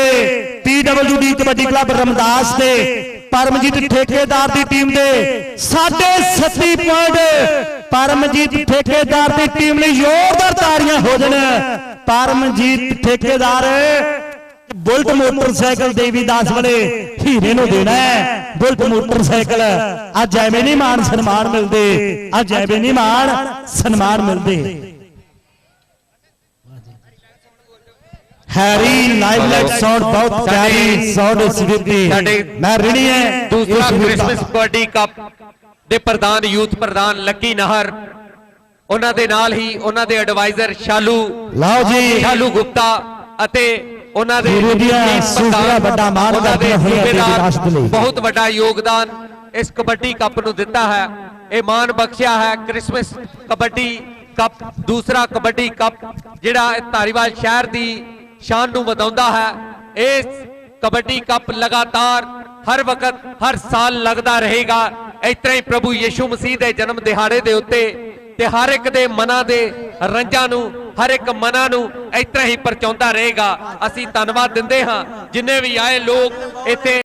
ਪੀਡਬਲਯੂਡੀ ਕਬੱਡੀ ਕਲੱਬ ਰਮਦਾਸ ਦੇ ਪਰਮਜੀਤ ਠੇਕੇਦਾਰ ਦੀ ਟੀਮ ਦੇ ਸਾਢੇ 37 ਪੁਆਇੰਟ। ਪਰਮਜੀਤ ਠੇਕੇਦਾਰ ਦੀ ਟੀਮ ਲਈ ਜ਼ੋਰਦਾਰ ਤਾੜੀਆਂ ਹੋ ਜਾਣ। ਪਰਮਜੀਤ ਠੇਕੇਦਾਰ ਬੁਲਟ ਮੋਟਰਸਾਈਕਲ ਦੇਵੀਦਾਸ ਵਾਲੇ ਹੀਰੇ ਨੂੰ ਦੇਣਾ ਹੈ। ਬੁਲਟ ਮੋਟਰਸਾਈਕਲ ਅੱਜ ਐਵੇਂ ਨਹੀਂ ਮਾਣ ਸਨਮਾਨ ਮਿਲਦੇ। ਅੱਜ ਐਵੇਂ ਨਹੀਂ ਮਾਣ ਸਨਮਾਨ ਮਿਲਦੇ। ਹੈਰੀ ਲਾਈਵ ਲਾਈਟ ਸਾਊਂਡ ਬਹੁਤ ਪਿਆਰੀ ਸਵੀਤੀ ਸਾਡੇ ਮੈਂ ਰਣੀ ਹੈ ਦੂਸਰਾ ਇਸ। ਕ੍ਰਿਸਮਸ ਕਬੱਡੀ ਕੱਪ ਦੇ ਪ੍ਰਧਾਨ ਯੂਥ ਪ੍ਰਧਾਨ ਲੱਕੀ ਨਹਰ। ਉਹਨਾਂ ਦੇ ਨਾਲ ਹੀ ਉਹਨਾਂ ਦੇ ਐਡਵਾਈਜ਼ਰ ਸ਼ਾਲੂ ਲਓ ਜੀ। ਸ਼ਾਲੂ ਗੁਪਤਾ ਅਤੇ ਉਹਨਾਂ ਦੇ ਗੁਰੂ ਦੀਆਂ ਸੂਫੀਆਂ ਵੱਡਾ ਲਈ। ਬਹੁਤ ਵੱਡਾ ਯੋਗਦਾਨ ਇਸ ਕਬੱਡੀ ਕੱਪ ਨੂੰ ਦਿੱਤਾ ਹੈ। ਇਹ ਮਾਣ ਬਖਸ਼ਿਆ ਹੈ ਕ੍ਰਿਸਮਸ ਕਬੱਡੀ ਕੱਪ ਦੂਸਰਾ ਕਬੱਡੀ ਕੱਪ ਜਿਹੜਾ ਧਾਰੀਵਾਲ ਸ਼ਹਿਰ ਦੀ ਸ਼ਾਨ ਨੂੰ ਵਧਾਉਂਦਾ ਹੈ। ਇਸ ਕਬੱਡੀ ਕੱਪ ਲਗਾਤਾਰ ਹਰ ਵਕਤ ਹਰ ਸਾਲ ਲੱਗਦਾ ਰਹੇਗਾ। ਇਸ ਤਰ੍ਹਾਂ ਹੀ ਪ੍ਰਭੂ ਯੀਸ਼ੂ ਮਸੀਹ ਦੇ ਜਨਮ ਦਿਹਾੜੇ ਦੇ ਉੱਤੇ ਤੇ ਹਰ ਇੱਕ ਦੇ ਮਨਾਂ ਦੇ ਰੰਜਾਂ ਨੂੰ, ਹਰ ਇੱਕ ਮਨਾਂ ਨੂੰ ਇਸ ਤਰ੍ਹਾਂ ਹੀ ਪਰਚਾਉਂਦਾ ਰਹੇਗਾ। ਅਸੀਂ ਧੰਨਵਾਦ ਦਿੰਦੇ ਹਾਂ, ਜਿੰਨੇ ਵੀ ਆਏ ਲੋਕ ਇੱਥੇ